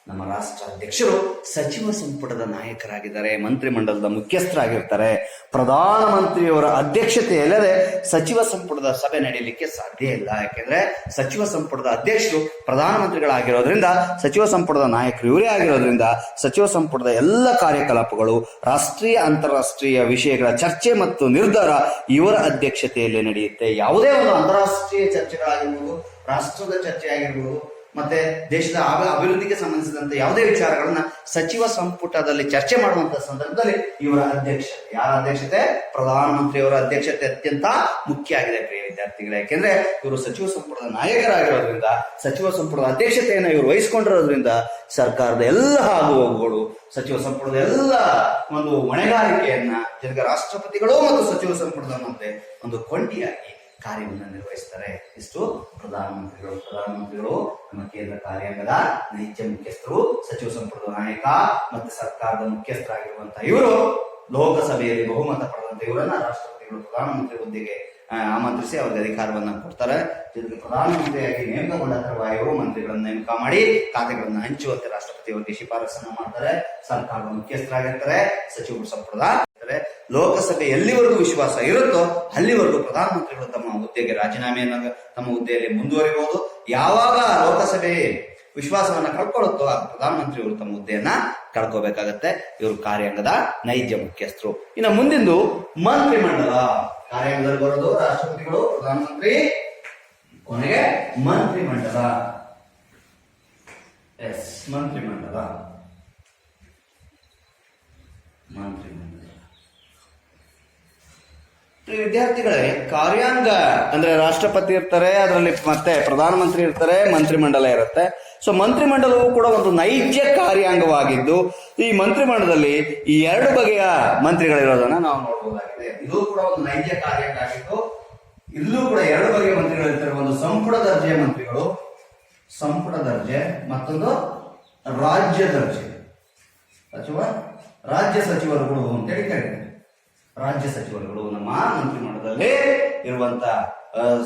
ನಮ್ಮ ರಾಷ್ಟ್ರ ಅಧ್ಯಕ್ಷರು ಸಚಿವ ಸಂಪುಟದ ನಾಯಕರಾಗಿದ್ದಾರೆ, ಮಂತ್ರಿಮಂಡಲದ ಮುಖ್ಯಸ್ಥರಾಗಿರ್ತಾರೆ. ಪ್ರಧಾನಮಂತ್ರಿಯವರ ಅಧ್ಯಕ್ಷತೆಯಲ್ಲದೆ ಸಚಿವ ಸಂಪುಟದ ಸಭೆ ನಡೆಯಲಿಕ್ಕೆ ಸಾಧ್ಯ ಇಲ್ಲ. ಯಾಕೆಂದ್ರೆ ಸಚಿವ ಸಂಪುಟದ ಅಧ್ಯಕ್ಷರು ಪ್ರಧಾನಮಂತ್ರಿಗಳಾಗಿರೋದ್ರಿಂದ, ಸಚಿವ ಸಂಪುಟದ ನಾಯಕರು ಇವರೇ ಆಗಿರೋದ್ರಿಂದ, ಸಚಿವ ಸಂಪುಟದ ಎಲ್ಲ ಕಾರ್ಯಕಲಾಪಗಳು, ರಾಷ್ಟ್ರೀಯ, ಅಂತಾರಾಷ್ಟ್ರೀಯ ವಿಷಯಗಳ ಚರ್ಚೆ ಮತ್ತು ನಿರ್ಧಾರ ಇವರ ಅಧ್ಯಕ್ಷತೆಯಲ್ಲಿ ನಡೆಯುತ್ತೆ. ಯಾವುದೇ ಒಂದು ಅಂತಾರಾಷ್ಟ್ರೀಯ ಚರ್ಚೆಗಳಾಗಿರ್ಬೋದು, ರಾಷ್ಟ್ರದ ಚರ್ಚೆ ಆಗಿರ್ಬೋದು ಮತ್ತೆ ದೇಶದ ಅಭಿ- ಅಭಿವೃದ್ಧಿಗೆ ಸಂಬಂಧಿಸಿದಂತೆ ಯಾವುದೇ ವಿಚಾರಗಳನ್ನ ಸಚಿವ ಸಂಪುಟದಲ್ಲಿ ಚರ್ಚೆ ಮಾಡುವಂತ ಸಂದರ್ಭದಲ್ಲಿ ಇವರ ಅಧ್ಯಕ್ಷತೆ ಯಾರ ಅಧ್ಯಕ್ಷತೆ? ಪ್ರಧಾನಮಂತ್ರಿಯವರ ಅಧ್ಯಕ್ಷತೆ ಅತ್ಯಂತ ಮುಖ್ಯ ಆಗಿದೆ ಪ್ರಿಯ ವಿದ್ಯಾರ್ಥಿಗಳೇ. ಯಾಕೆಂದ್ರೆ ಇವರು ಸಚಿವ ಸಂಪುಟದ ನಾಯಕರಾಗಿರೋದ್ರಿಂದ, ಸಚಿವ ಸಂಪುಟದ ಅಧ್ಯಕ್ಷತೆಯನ್ನು ಇವರು ವಹಿಸಿಕೊಂಡಿರೋದ್ರಿಂದ ಸರ್ಕಾರದ ಎಲ್ಲ ಆಗು ಹೋಗುಗಳು ಸಚಿವ ಸಂಪುಟದ ಎಲ್ಲ ಒಂದು ಹೊಣೆಗಾರಿಕೆಯನ್ನ ಜೊತೆಗೆ ರಾಷ್ಟ್ರಪತಿಗಳು ಮತ್ತು ಸಚಿವ ಸಂಪುಟದ ಮಧ್ಯೆ ಒಂದು ಕೊಂಡಿಯಾಗಿ ಕಾರ್ಯವನ್ನು ನಿರ್ವಹಿಸ್ತಾರೆ. ಇಷ್ಟು ಪ್ರಧಾನಮಂತ್ರಿಗಳು ಪ್ರಧಾನಮಂತ್ರಿಗಳು, ನಮ್ಮ ಕೇಂದ್ರ ಕಾರ್ಯಾಂಗದ ನೈಜ ಮುಖ್ಯಸ್ಥರು, ಸಚಿವ ಸಂಪುಟದ ನಾಯಕ ಮತ್ತು ಸರ್ಕಾರದ ಮುಖ್ಯಸ್ಥರಾಗಿರುವಂತಹ ಇವರು ಲೋಕಸಭೆಯಲ್ಲಿ ಬಹುಮತ ಪಡೆದಂತೆ ಇವರನ್ನ ರಾಷ್ಟ್ರಪತಿಗಳು, ಪ್ರಧಾನಮಂತ್ರಿ ಹುದ್ದೆಗೆ ಆಮಂತ್ರಿಸಿ ಅವರಿಗೆ ಅಧಿಕಾರವನ್ನ ಕೊಡ್ತಾರೆ. ಜೊತೆಗೆ ಪ್ರಧಾನಮಂತ್ರಿಯಾಗಿ ನೇಮಕಗೊಂಡ ಇವರು ಮಂತ್ರಿಗಳನ್ನ ನೇಮಕ ಮಾಡಿ ಖಾತೆಗಳನ್ನ ಹಂಚುವಂತೆ ರಾಷ್ಟ್ರಪತಿ ಅವರಿಗೆ ಶಿಫಾರಸನ್ನ ಮಾಡ್ತಾರೆ. ಸರ್ಕಾರದ ಮುಖ್ಯಸ್ಥರಾಗಿರ್ತಾರೆ. ಸಚಿವ ಸಂಪುಟದ. ಲೋಕಸಭೆ ಎಲ್ಲಿವರೆಗೂ ವಿಶ್ವಾಸ ಇರುತ್ತೋ ಅಲ್ಲಿವರೆಗೂ ಪ್ರಧಾನಮಂತ್ರಿಗಳು ತಮ್ಮ ಹುದ್ದೆಗೆ ರಾಜೀನಾಮೆಯನ್ನು ತಮ್ಮ ಹುದ್ದೆಯಲ್ಲಿ ಮುಂದುವರಿಬಹುದು. ಯಾವಾಗ ಲೋಕಸಭೆ ವಿಶ್ವಾಸವನ್ನ ಕಳ್ಕೊಳ್ಳುತ್ತೋ ಆಗ ಪ್ರಧಾನಮಂತ್ರಿಗಳು ತಮ್ಮ ಹುದ್ದೆಯನ್ನ ಕಳ್ಕೋಬೇಕಾಗತ್ತೆ. ಇವರು ಕಾರ್ಯಾಂಗದ ನೈಜ ಮುಖ್ಯಸ್ಥರು. ಇನ್ನು ಮುಂದಿಂದು ಮಂತ್ರಿಮಂಡಲ. ಕಾರ್ಯಾಂಗದಲ್ಲಿ ಬರೋದು ರಾಷ್ಟ್ರಪತಿಗಳು, ಪ್ರಧಾನಮಂತ್ರಿ, ಕೊನೆಗೆ ಮಂತ್ರಿಮಂಡಲ. ಎಸ್, ಮಂತ್ರಿಮಂಡಲ. ಮಂತ್ರಿಮಂಡಲ. ವಿದ್ಯಾರ್ಥಿಗಳೇ, ಕಾರ್ಯಾಂಗ ಅಂದ್ರೆ ರಾಷ್ಟ್ರಪತಿ ಇರ್ತಾರೆ, ಅದರಲ್ಲಿ ಮತ್ತೆ ಪ್ರಧಾನಮಂತ್ರಿ ಇರ್ತಾರೆ, ಮಂತ್ರಿಮಂಡಲ ಇರುತ್ತೆ. ಸೊ ಮಂತ್ರಿಮಂಡಲವು ಕೂಡ ಒಂದು ನೈಜ ಕಾರ್ಯಾಂಗವಾಗಿದ್ದು, ಈ ಮಂತ್ರಿಮಂಡಲದಲ್ಲಿ ಈ ಎರಡು ಬಗೆಯ ಮಂತ್ರಿಗಳಿರೋದನ್ನ ನಾವು ನೋಡಬಹುದಾಗಿದೆ ಇದು ಕೂಡ ಒಂದು ನೈಜ ಕಾರ್ಯಾಂಗ ಆಗಿದ್ದು ಇಲ್ಲೂ ಕೂಡ ಎರಡು ಬಗೆಯ ಮಂತ್ರಿಗಳಿರ್ತಾರೆ. ಒಂದು ಸಂಪುಟ ದರ್ಜೆಯ ಮಂತ್ರಿಗಳು, ಸಂಪುಟ ದರ್ಜೆ, ಮತ್ತೊಂದು ರಾಜ್ಯ ದರ್ಜೆ. ಸಚಿವ, ರಾಜ್ಯ ಅಂತ ಅಂತೇಳಿ ಕರೀತಾರೆ ರಾಜ್ಯ ಸಚಿವರುಗಳು ನಮ್ಮ ಮಂತ್ರಿಮಂಡಲದಲ್ಲಿ ಇರುವಂತ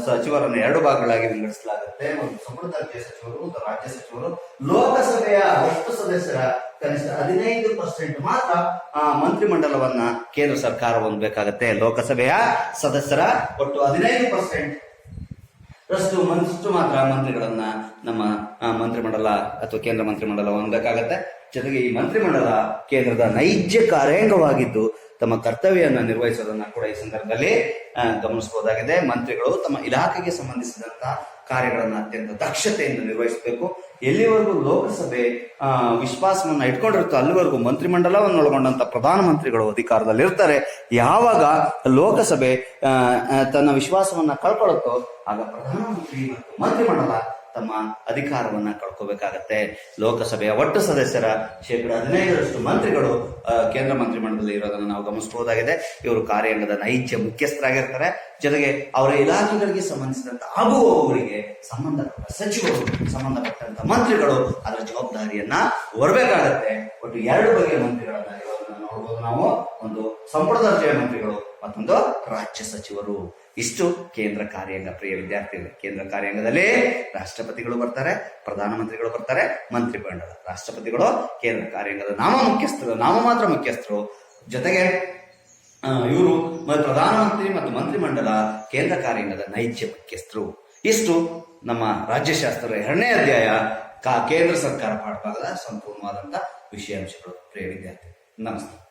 ಸಚಿವರನ್ನ ಎರಡು ಭಾಗಗಳಾಗಿ ವಿಂಗಡಿಸಲಾಗುತ್ತೆ. ಒಂದು ಸಂಪುಟ ದರ್ಜೆಯ ಸಚಿವರು ಮತ್ತು ರಾಜ್ಯ ಸಚಿವರು. ಲೋಕಸಭೆಯ ಒಟ್ಟು ಸದಸ್ಯರ ಕನಿಷ್ಠ ಹದಿನೈದು ಪರ್ಸೆಂಟ್ ಮಾತ್ರ, ಆ ಮಂತ್ರಿಮಂಡಲವನ್ನ ಕೇಂದ್ರ ಸರ್ಕಾರ ಹೊಂದಬೇಕಾಗತ್ತೆ. ಲೋಕಸಭೆಯ ಸದಸ್ಯರ ಒಟ್ಟು ಹದಿನೈದು ಪರ್ಸೆಂಟ್ ರಷ್ಟು ಮನಸ್ಸು ಮಾತ್ರ ಮಂತ್ರಿಗಳನ್ನ ನಮ್ಮ ಮಂತ್ರಿಮಂಡಲ ಅಥವಾ ಕೇಂದ್ರ ಮಂತ್ರಿಮಂಡಲ ಹೊಂದಬೇಕಾಗತ್ತೆ. ಜೊತೆಗೆ ಈ ಮಂತ್ರಿಮಂಡಲ ಕೇಂದ್ರದ ನೈಜ ಕಾರ್ಯಾಂಗವಾಗಿದ್ದು ತಮ್ಮ ಕರ್ತವ್ಯವನ್ನು ನಿರ್ವಹಿಸೋದನ್ನ ಕೂಡ ಈ ಸಂದರ್ಭದಲ್ಲಿ ಗಮನಿಸಬಹುದಾಗಿದೆ ಮಂತ್ರಿಗಳು ತಮ್ಮ ಇಲಾಖೆಗೆ ಸಂಬಂಧಿಸಿದಂತಹ ಕಾರ್ಯಗಳನ್ನು ಅತ್ಯಂತ ದಕ್ಷತೆಯಿಂದ ನಿರ್ವಹಿಸಬೇಕು. ಎಲ್ಲಿವರೆಗೂ ಲೋಕಸಭೆ ವಿಶ್ವಾಸವನ್ನ ಇಟ್ಕೊಂಡಿರುತ್ತೋ ಅಲ್ಲಿವರೆಗೂ ಮಂತ್ರಿಮಂಡಲವನ್ನು ಒಳಗೊಂಡಂತ ಪ್ರಧಾನಮಂತ್ರಿಗಳು ಅಧಿಕಾರದಲ್ಲಿ ಇರ್ತಾರೆ ಯಾವಾಗ ಲೋಕಸಭೆ ತನ್ನ ವಿಶ್ವಾಸವನ್ನ ಕಳ್ಕೊಳ್ಳುತ್ತೋ, ಆಗ ಪ್ರಧಾನಮಂತ್ರಿ ಮತ್ತು ಮಂತ್ರಿಮಂಡಲ ತಮ್ಮ ಅಧಿಕಾರವನ್ನ ಕಳ್ಕೋಬೇಕಾಗತ್ತೆ. ಲೋಕಸಭೆಯ ಒಟ್ಟು ಸದಸ್ಯರ ಶೇಕಡ ಹದಿನೈದರಷ್ಟು ಮಂತ್ರಿಗಳು ಕೇಂದ್ರ ಮಂತ್ರಿ ಮಂತ್ರಿಮಂಡಲದಲ್ಲಿ ಇರೋದನ್ನು ನಾವು ಗಮನಿಸಬಹುದಾಗಿದೆ. ಇವರು ಕಾರ್ಯಾಂಗದ ನೈಜ ಮುಖ್ಯಸ್ಥರಾಗಿರ್ತಾರೆ. ಜೊತೆಗೆ ಅವರ ಇಲಾಖೆಗಳಿಗೆ ಸಂಬಂಧಿಸಿದಂತ ಆಗುವವರಿಗೆ ಸಂಬಂಧಪಟ್ಟ ಸಚಿವರು, ಸಂಬಂಧಪಟ್ಟಂತ ಮಂತ್ರಿಗಳು ಅದರ ಜವಾಬ್ದಾರಿಯನ್ನ ಹೊರಬೇಕಾಗತ್ತೆ. ಒಟ್ಟು ಎರಡು ಬಗೆಯ ಮಂತ್ರಿಗಳನ್ನ ಇರೋದನ್ನ ನೋಡಬಹುದು ನಾವು. ಒಂದು ಸಂಪುಟ ದರ್ಜೆಯ ಮಂತ್ರಿಗಳು ಮತ್ತೊಂದು ರಾಜ್ಯ ಸಚಿವರು. ಇಷ್ಟು ಕೇಂದ್ರ ಕಾರ್ಯಾಂಗ, ಪ್ರಿಯ ವಿದ್ಯಾರ್ಥಿಗಳು, ಕೇಂದ್ರ ಕಾರ್ಯಾಂಗದಲ್ಲಿ ರಾಷ್ಟ್ರಪತಿಗಳು ಬರ್ತಾರೆ, ಪ್ರಧಾನಮಂತ್ರಿಗಳು ಬರ್ತಾರೆ, ಮಂತ್ರಿ ಮಂಡಲ ರಾಷ್ಟ್ರಪತಿಗಳು ಕೇಂದ್ರ ಕಾರ್ಯಾಂಗದ ನಾಮ ಮುಖ್ಯಸ್ಥರು, ನಾಮ ಮಾತ್ರ ಮುಖ್ಯಸ್ಥರು. ಜೊತೆಗೆ ಇವರು ಪ್ರಧಾನಮಂತ್ರಿ ಮತ್ತು ಮಂತ್ರಿಮಂಡಲ ಕೇಂದ್ರ ಕಾರ್ಯಾಂಗದ ನೈಜ ಮುಖ್ಯಸ್ಥರು. ಇಷ್ಟು ನಮ್ಮ ರಾಜ್ಯಶಾಸ್ತ್ರದ ಎರಡನೇ ಅಧ್ಯಾಯ, ಕಾ- ಕೇಂದ್ರ ಸರ್ಕಾರ ಪಾಠಭಾಗದ ಸಂಪೂರ್ಣವಾದಂತಹ ವಿಷಯಾಂಶಗಳು, ಪ್ರಿಯ ವಿದ್ಯಾರ್ಥಿ ನಮಸ್ತೆ.